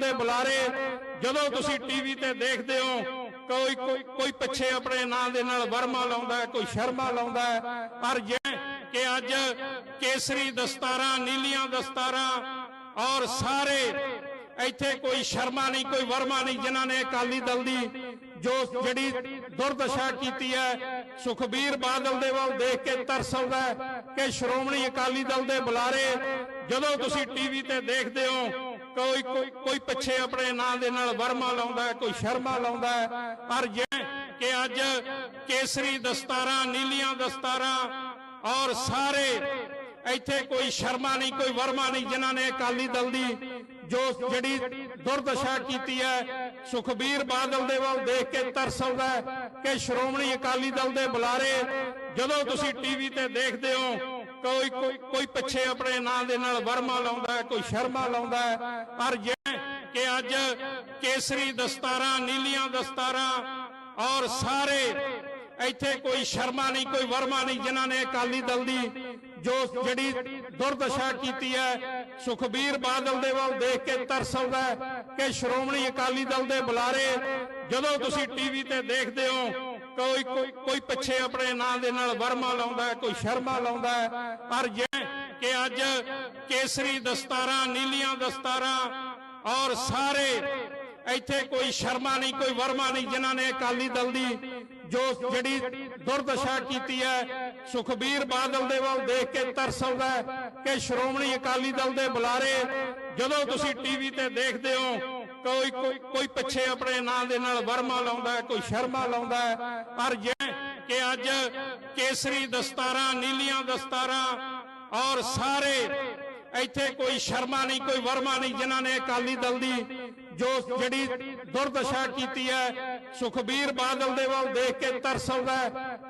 ਦੇ ਬੁਲਾਰੇ, ਜਦੋਂ ਤੁਸੀਂ ਟੀਵੀ ਤੇ ਦੇਖਦੇ ਹੋ, ਕੋਈ ਕੋਈ ਪਿੱਛੇ ਆਪਣੇ ਨਾਂ ਦੇ ਨਾਲ ਵਰਮਾ ਲਾਉਂਦਾ ਕੋਈ ਸ਼ਰਮਾ ਲਾਉਂਦਾ ਪਰ ਜੇ ਕਿ ਅੱਜ ਕੇਸਰੀ ਦਸਤਾਰਾਂ, ਨੀਲੀਆਂ ਦਸਤਾਰਾਂ ਔਰ ਸਾਰੇ ਇੱਥੇ ਕੋਈ ਸ਼ਰਮਾ ਨਹੀਂ, ਕੋਈ ਵਰਮਾ ਨਹੀਂ, ਜਿਨ੍ਹਾਂ ਨੇ ਅਕਾਲੀ ਦਲ ਦੀ ਜੋ ਜਿਹੜੀ ਦੁਰਦਸ਼ਾ ਕੀਤੀ ਹੈ, ਸੁਖਬੀਰ ਬਾਦਲ ਦੇ ਵੱਲ ਦੇਖ ਕੇ ਤਰਸ ਆਉਂਦਾ ਕਿ ਸ਼੍ਰੋਮਣੀ ਅਕਾਲੀ ਦਲ ਦੇ ਬੁਲਾਰੇ ਜਦੋਂ ਤੁਸੀਂ ਟੀਵੀ ਤੇ ਦੇਖਦੇ ਹੋ ਕੋਈ ਕੋਈ ਪਿੱਛੇ ਆਪਣੇ ਨਾਂ ਦੇ ਨਾਲ ਵਰਮਾ ਲਾਉਂਦਾ ਕੋਈ ਸ਼ਰਮਾ ਲਾਉਂਦਾ ਪਰ ਜੇ ਕਿ ਅੱਜ ਕੇਸਰੀ ਦਸਤਾਰਾਂ, ਨੀਲੀਆਂ ਦਸਤਾਰਾਂ ਔਰ ਸਾਰੇ ਇੱਥੇ ਕੋਈ ਸ਼ਰਮਾ ਨਹੀਂ, ਕੋਈ ਵਰਮਾ ਨਹੀਂ, ਜਿਨ੍ਹਾਂ ਨੇ ਅਕਾਲੀ ਦਲ ਦੀ ਜੋ ਜਿਹੜੀ ਦੁਰਦਸ਼ਾ ਕੀਤੀ ਹੈ, ਸੁਖਬੀਰ ਬਾਦਲ ਦੇ ਵੱਲ ਦੇਖ ਕੇ ਤਰਸ ਆਉਂਦਾ ਕਿ ਸ਼੍ਰੋਮਣੀ ਅਕਾਲੀ ਦਲ ਦੇ ਬੁਲਾਰੇ ਜਦੋਂ ਤੁਸੀਂ ਟੀਵੀ ਤੇ ਦੇਖਦੇ ਹੋ ਕੋਈ ਕੋਈ ਪਿੱਛੇ ਆਪਣੇ ਨਾਂ ਦੇ ਨਾਲ ਵਰਮਾ ਲਾਉਂਦਾ ਹੈ, ਕੋਈ ਸ਼ਰਮਾ ਲਾਉਂਦਾ ਹੈ। ਪਰ ਜੇ ਕਿ ਅੱਜ ਕੇਸਰੀ ਦਸਤਾਰਾਂ ਨੀਲੀਆਂ ਦਸਤਾਰਾਂ ਔਰ ਸਾਰੇ ਇੱਥੇ ਕੋਈ ਸ਼ਰਮਾ ਨਹੀਂ ਕੋਈ ਵਰਮਾ ਨਹੀਂ ਜਿਨ੍ਹਾਂ ਨੇ ਅਕਾਲੀ ਦਲ ਦੀ ਜੋ ਜਿਹੜੀ ਦੁਰਦਸ਼ਾ ਕੀਤੀ ਹੈ ਸੁਖਬੀਰ ਬਾਦਲ ਦੇ ਵੱਲ ਦੇਖ ਕੇ ਤਰਸ ਆਉਂਦਾ ਕਿ ਸ਼੍ਰੋਮਣੀ ਅਕਾਲੀ ਦਲ ਦੇ ਬੁਲਾਰੇ ਜਦੋਂ ਤੁਸੀਂ ਟੀਵੀ ਤੇ ਦੇਖਦੇ ਹੋ ਕੋਈ ਕੋਈ ਪਿੱਛੇ ਆਪਣੇ ਨਾਂ ਦੇ ਨਾਲ ਵਰਮਾ ਲਾਉਂਦਾ ਕੋਈ ਸ਼ਰਮਾ ਲਾਉਂਦਾ ਪਰ ਜੇ ਕਿ ਅੱਜ ਕੇਸਰੀ ਦਸਤਾਰਾਂ, ਨੀਲੀਆਂ ਦਸਤਾਰਾਂ ਔਰ ਸਾਰੇ ਇੱਥੇ ਕੋਈ ਸ਼ਰਮਾ ਨਹੀਂ, ਕੋਈ ਵਰਮਾ ਨਹੀਂ, ਜਿਨ੍ਹਾਂ ਨੇ ਅਕਾਲੀ ਦਲ ਦੀ ਜੋ ਜਿਹੜੀ ਦੁਰਦਸ਼ਾ ਕੀਤੀ ਹੈ, ਸੁਖਬੀਰ ਬਾਦਲ ਦੇ ਵੱਲ ਦੇਖ ਕੇ ਤਰਸ ਆਉਂਦਾ ਕਿ ਸ਼੍ਰੋਮਣੀ ਅਕਾਲੀ ਦਲ ਦੇ ਬੁਲਾਰੇ ਜਦੋਂ ਤੁਸੀਂ ਟੀਵੀ ਤੇ ਦੇਖਦੇ ਹੋ ਕੋਈ ਕੋਈ ਪਿੱਛੇ ਆਪਣੇ ਨਾਂ ਦੇ ਨਾਲ ਵਰਮਾ ਲਾਉਂਦਾ ਕੋਈ ਸ਼ਰਮਾ ਲਾਉਂਦਾ ਪਰ ਜੇ ਕਿ ਅੱਜ ਕੇਸਰੀ ਦਸਤਾਰਾਂ, ਨੀਲੀਆਂ ਦਸਤਾਰਾਂ ਔਰ ਸਾਰੇ ਇੱਥੇ ਕੋਈ ਸ਼ਰਮਾ ਨਹੀਂ, ਕੋਈ ਵਰਮਾ ਨਹੀਂ, ਜਿਨ੍ਹਾਂ ਨੇ ਅਕਾਲੀ ਦਲ ਦੀ ਜੋ ਜਿਹੜੀ ਦੁਰਦਸ਼ਾ ਕੀਤੀ ਹੈ, ਸੁਖਬੀਰ ਬਾਦਲ ਦੇ ਵੱਲ ਦੇਖ ਕੇ ਤਰਸ ਆਉਂਦਾ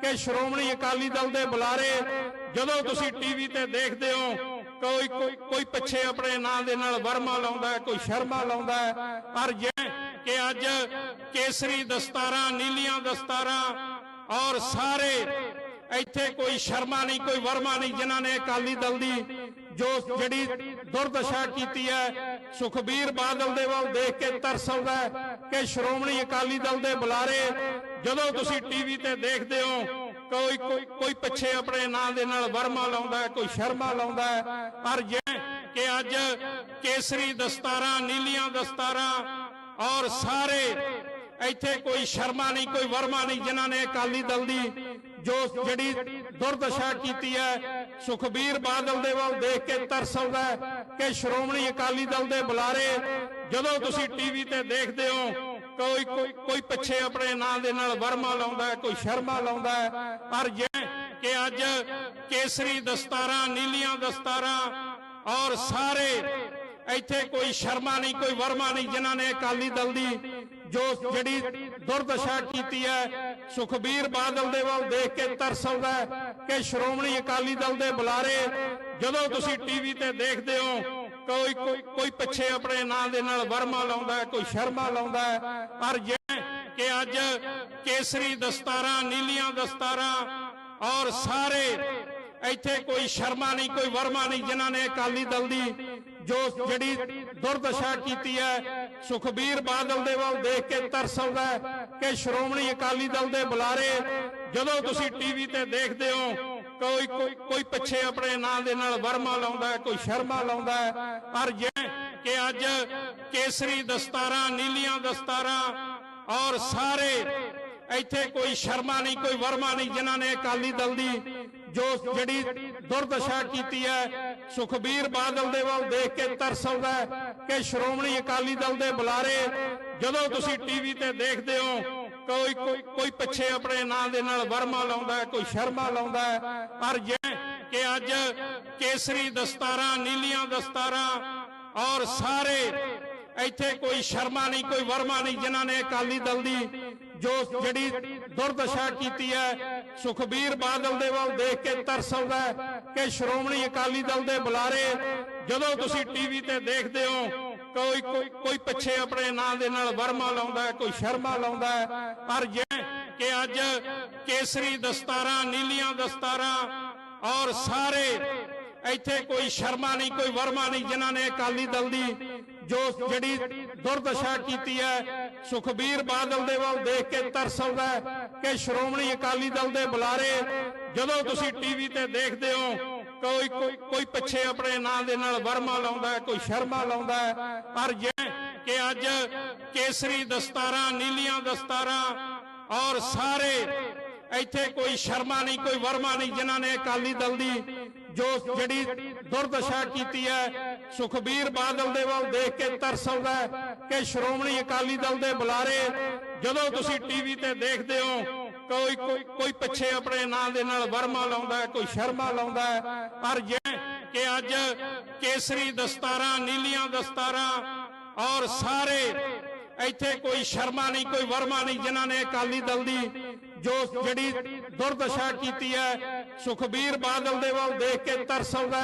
ਕਿ ਸ਼੍ਰੋਮਣੀ ਅਕਾਲੀ ਦਲ ਦੇ ਬੁਲਾਰੇ ਜਦੋਂ ਤੁਸੀਂ ਟੀਵੀ ਤੇ ਦੇਖਦੇ ਹੋ ਕੋਈ ਕੋਈ ਪਿੱਛੇ ਆਪਣੇ ਨਾਂ ਦੇ ਨਾਲ ਵਰਮਾ ਲਾਉਂਦਾ ਕੋਈ ਸ਼ਰਮਾ ਲਾਉਂਦਾ ਪਰ ਜੇ ਕਿ ਅੱਜ ਕੇਸਰੀ ਦਸਤਾਰਾਂ, ਨੀਲੀਆਂ ਦਸਤਾਰਾਂ ਔਰ ਸਾਰੇ ਇੱਥੇ ਕੋਈ ਸ਼ਰਮਾ ਨਹੀਂ, ਕੋਈ ਵਰਮਾ ਨਹੀਂ, ਜਿਨ੍ਹਾਂ ਨੇ ਅਕਾਲੀ ਦਲ ਦੀ ਜੋ ਜਿਹੜੀ ਦੁਰਦਸ਼ਾ ਕੀਤੀ ਹੈ, ਸੁਖਬੀਰ ਬਾਦਲ ਦੇ ਵੱਲ ਦੇਖ ਕੇ ਤਰਸ ਆਉਂਦਾ ਕਿ ਸ਼੍ਰੋਮਣੀ ਅਕਾਲੀ ਦਲ ਦੇ ਬੁਲਾਰੇ ਜਦੋਂ ਤੁਸੀਂ ਟੀਵੀ ਤੇ ਦੇਖਦੇ ਹੋ ਕੋਈ ਕੋਈ ਪਿੱਛੇ ਆਪਣੇ ਨਾਂ ਦੇ ਨਾਲ ਵਰਮਾ ਲਾਉਂਦਾ ਕੋਈ ਸ਼ਰਮਾ ਲਾਉਂਦਾ ਪਰ ਜੇ ਕਿ ਅੱਜ ਕੇਸਰੀ ਦਸਤਾਰਾਂ, ਨੀਲੀਆਂ ਦਸਤਾਰਾਂ ਔਰ ਸਾਰੇ ਇੱਥੇ ਕੋਈ ਸ਼ਰਮਾ ਨਹੀਂ, ਕੋਈ ਵਰਮਾ ਨਹੀਂ, ਜਿਨ੍ਹਾਂ ਨੇ ਅਕਾਲੀ ਦਲ ਦੀ ਜੋ ਜਿਹੜੀ ਦੁਰਦਸ਼ਾ ਕੀਤੀ ਹੈ, ਸੁਖਬੀਰ ਬਾਦਲ ਦੇ ਵੱਲ ਦੇਖ ਕੇ ਤਰਸ ਆਉਂਦਾ ਕਿ ਸ਼੍ਰੋਮਣੀ ਅਕਾਲੀ ਦਲ ਦੇ ਬੁਲਾਰੇ ਜਦੋਂ ਤੁਸੀਂ ਟੀਵੀ ਤੇ ਦੇਖਦੇ ਹੋ ਕੋਈ ਕੋਈ ਪਿੱਛੇ ਆਪਣੇ ਨਾਂ ਦੇ ਨਾਲ ਵਰਮਾ ਲਾਉਂਦਾ ਕੋਈ ਸ਼ਰਮਾ ਲਾਉਂਦਾ ਪਰ ਜੇ ਕਿ ਅੱਜ ਕੇਸਰੀ ਦਸਤਾਰਾਂ, ਨੀਲੀਆਂ ਦਸਤਾਰਾਂ ਔਰ ਸਾਰੇ ਇੱਥੇ ਕੋਈ ਸ਼ਰਮਾ ਨਹੀਂ, ਕੋਈ ਵਰਮਾ ਨਹੀਂ, ਜਿਨ੍ਹਾਂ ਨੇ ਅਕਾਲੀ ਦਲ ਦੀ ਜੋ ਜਿਹੜੀ ਦੁਰਦਸ਼ਾ ਕੀਤੀ ਹੈ, ਸੁਖਬੀਰ ਬਾਦਲ ਦੇ ਵੱਲ ਦੇਖ ਕੇ ਤਰਸ ਆਉਂਦਾ ਹੈ ਕਿ ਸ਼੍ਰੋਮਣੀ ਅਕਾਲੀ ਦਲ ਦੇ ਬੁਲਾਰੇ ਜਦੋਂ ਤੁਸੀਂ ਟੀਵੀ ਤੇ ਦੇਖਦੇ ਹੋ ਕੋਈ ਕੋਈ ਪਿੱਛੇ ਆਪਣੇ ਨਾਂ ਦੇ ਨਾਲ ਵਰਮਾ ਲਾਉਂਦਾ ਕੋਈ ਸ਼ਰਮਾ ਲਾਉਂਦਾ ਪਰ ਜੇ ਕਿ ਅੱਜ ਕੇਸਰੀ ਦਸਤਾਰਾਂ, ਨੀਲੀਆਂ ਦਸਤਾਰਾਂ ਔਰ ਸਾਰੇ ਇੱਥੇ ਕੋਈ ਸ਼ਰਮਾ ਨਹੀਂ, ਕੋਈ ਵਰਮਾ ਨਹੀਂ, ਜਿਨ੍ਹਾਂ ਨੇ ਅਕਾਲੀ ਦਲ ਦੀ ਜੋ ਜਿਹੜੀ ਦੁਰਦਸ਼ਾ ਕੀਤੀ ਹੈ, ਸੁਖਬੀਰ ਬਾਦਲ ਦੇ ਵੱਲ ਦੇਖ ਕੇ ਤਰਸ ਆਉਂਦਾ ਕਿ ਸ਼੍ਰੋਮਣੀ ਅਕਾਲੀ ਦਲ ਦੇ ਬੁਲਾਰੇ ਜਦੋਂ ਤੁਸੀਂ ਟੀਵੀ ਤੇ ਦੇਖਦੇ ਹੋ ਕੋਈ ਕੋਈ ਪਿੱਛੇ ਆਪਣੇ ਨਾਂ ਦੇ ਨਾਲ ਵਰਮਾ ਲਾਉਂਦਾ ਕੋਈ ਸ਼ਰਮਾ ਲਾਉਂਦਾ ਪਰ ਜੇ ਕਿ ਅੱਜ ਕੇਸਰੀ ਦਸਤਾਰਾਂ, ਨੀਲੀਆਂ ਦਸਤਾਰਾਂ ਔਰ ਸਾਰੇ ਇੱਥੇ ਕੋਈ ਸ਼ਰਮਾ ਨਹੀਂ, ਕੋਈ ਵਰਮਾ ਨਹੀਂ, ਜਿਨ੍ਹਾਂ ਨੇ ਅਕਾਲੀ ਦਲ ਦੀ ਜੋ ਜਿਹੜੀ ਦੁਰਦਸ਼ਾ ਕੀਤੀ ਹੈ, ਸੁਖਬੀਰ ਬਾਦਲ ਦੇ ਵੱਲ ਦੇਖ ਕੇ ਤਰਸ ਆਉਂਦਾ ਕਿ ਸ਼੍ਰੋਮਣੀ ਅਕਾਲੀ ਦਲ ਦੇ ਬੁਲਾਰੇ ਜਦੋਂ ਤੁਸੀਂ ਟੀਵੀ ਤੇ ਦੇਖਦੇ ਹੋ ਕੋਈ ਕੋਈ ਪਿੱਛੇ ਆਪਣੇ ਨਾਂ ਦੇ ਨਾਲ ਵਰਮਾ ਲਾਉਂਦਾ ਕੋਈ ਸ਼ਰਮਾ ਲਾਉਂਦਾ ਪਰ ਜੇ ਕਿ ਅੱਜ ਕੇਸਰੀ ਦਸਤਾਰਾਂ, ਨੀਲੀਆਂ ਦਸਤਾਰਾਂ ਔਰ ਸਾਰੇ ਇੱਥੇ ਕੋਈ ਸ਼ਰਮਾ ਨਹੀਂ, ਕੋਈ ਵਰਮਾ ਨਹੀਂ, ਜਿਨ੍ਹਾਂ ਨੇ ਅਕਾਲੀ ਦਲ ਦੀ ਜੋ ਜਿਹੜੀ ਦੁਰਦਸ਼ਾ ਕੀਤੀ ਹੈ, ਸੁਖਬੀਰ ਬਾਦਲ ਦੇ ਵੱਲ ਦੇਖ ਕੇ ਤਰਸ ਆਉਂਦਾ ਕਿ ਸ਼੍ਰੋਮਣੀ ਅਕਾਲੀ ਦਲ ਦੇ ਬੁਲਾਰੇ ਜਦੋਂ ਤੁਸੀਂ ਟੀਵੀ ਤੇ ਦੇਖਦੇ ਹੋ ਕੋਈ ਕੋਈ ਪਿੱਛੇ ਆਪਣੇ ਨਾਂ ਦੇ ਨਾਲ ਵਰਮਾ ਲਾਉਂਦਾ ਹੈ, ਕੋਈ ਸ਼ਰਮਾ ਲਾਉਂਦਾ ਹੈ। ਪਰ ਜੇ ਕਿ ਅੱਜ ਕੇਸਰੀ ਦਸਤਾਰਾਂ ਨੀਲੀਆਂ ਦਸਤਾਰਾਂ ਔਰ ਸਾਰੇ ਇੱਥੇ ਕੋਈ ਸ਼ਰਮਾ ਨਹੀਂ ਕੋਈ ਵਰਮਾ ਨਹੀਂ ਜਿਨ੍ਹਾਂ ਨੇ ਅਕਾਲੀ ਦਲ ਦੀ ਜੋ ਜਿਹੜੀ ਦੁਰਦਸ਼ਾ ਕੀਤੀ ਹੈ ਸੁਖਬੀਰ ਬਾਦਲ ਦੇ ਵੱਲ ਦੇਖ ਕੇ ਤਰਸ ਆਉਂਦਾ ਕਿ ਸ਼੍ਰੋਮਣੀ ਅਕਾਲੀ ਦਲ ਦੇ ਬੁਲਾਰੇ ਜਦੋਂ ਤੁਸੀਂ ਟੀਵੀ ਤੇ ਦੇਖਦੇ ਹੋ ਕੋਈ ਕੋਈ ਪਿੱਛੇ ਆਪਣੇ ਨਾਂ ਦੇ ਨਾਲ ਵਰਮਾ ਲਾਉਂਦਾ ਕੋਈ ਸ਼ਰਮਾ ਲਾਉਂਦਾ ਪਰ ਜੇ ਕਿ ਅੱਜ ਕੇਸਰੀ ਦਸਤਾਰਾਂ, ਨੀਲੀਆਂ ਦਸਤਾਰਾਂ ਔਰ ਸਾਰੇ ਇੱਥੇ ਕੋਈ ਸ਼ਰਮਾ ਨਹੀਂ, ਕੋਈ ਵਰਮਾ ਨਹੀਂ, ਜਿਨ੍ਹਾਂ ਨੇ ਅਕਾਲੀ ਦਲ ਦੀ ਜੋ ਜਿਹੜੀ ਦੁਰਦਸ਼ਾ ਕੀਤੀ ਹੈ, ਸੁਖਬੀਰ ਬਾਦਲ ਦੇ ਵੱਲ ਦੇਖ ਕੇ ਤਰਸ ਆਉਂਦਾ ਕਿ ਸ਼੍ਰੋਮਣੀ ਅਕਾਲੀ ਦਲ ਦੇ ਬੁਲਾਰੇ ਜਦੋਂ ਤੁਸੀਂ ਟੀਵੀ ਤੇ ਦੇਖਦੇ ਹੋ ਕੋਈ ਕੋਈ ਪਿੱਛੇ ਆਪਣੇ ਨਾਂ ਦੇ ਨਾਲ ਵਰਮਾ ਲਾਉਂਦਾ ਕੋਈ ਸ਼ਰਮਾ ਲਾਉਂਦਾ ਪਰ ਜੇ ਕਿ ਅੱਜ ਕੇਸਰੀ ਦਸਤਾਰਾਂ, ਨੀਲੀਆਂ ਦਸਤਾਰਾਂ ਔਰ ਸਾਰੇ ਇੱਥੇ ਕੋਈ ਸ਼ਰਮਾ ਨਹੀਂ, ਕੋਈ ਵਰਮਾ ਨਹੀਂ, ਜਿਨ੍ਹਾਂ ਨੇ ਅਕਾਲੀ ਦਲ ਦੀ ਜੋ ਜਿਹੜੀ ਦੁਰਦਸ਼ਾ ਕੀਤੀ ਹੈ, ਸੁਖਬੀਰ ਬਾਦਲ ਦੇ ਵੱਲ ਦੇਖ ਕੇ ਤਰਸ ਆਉਂਦਾ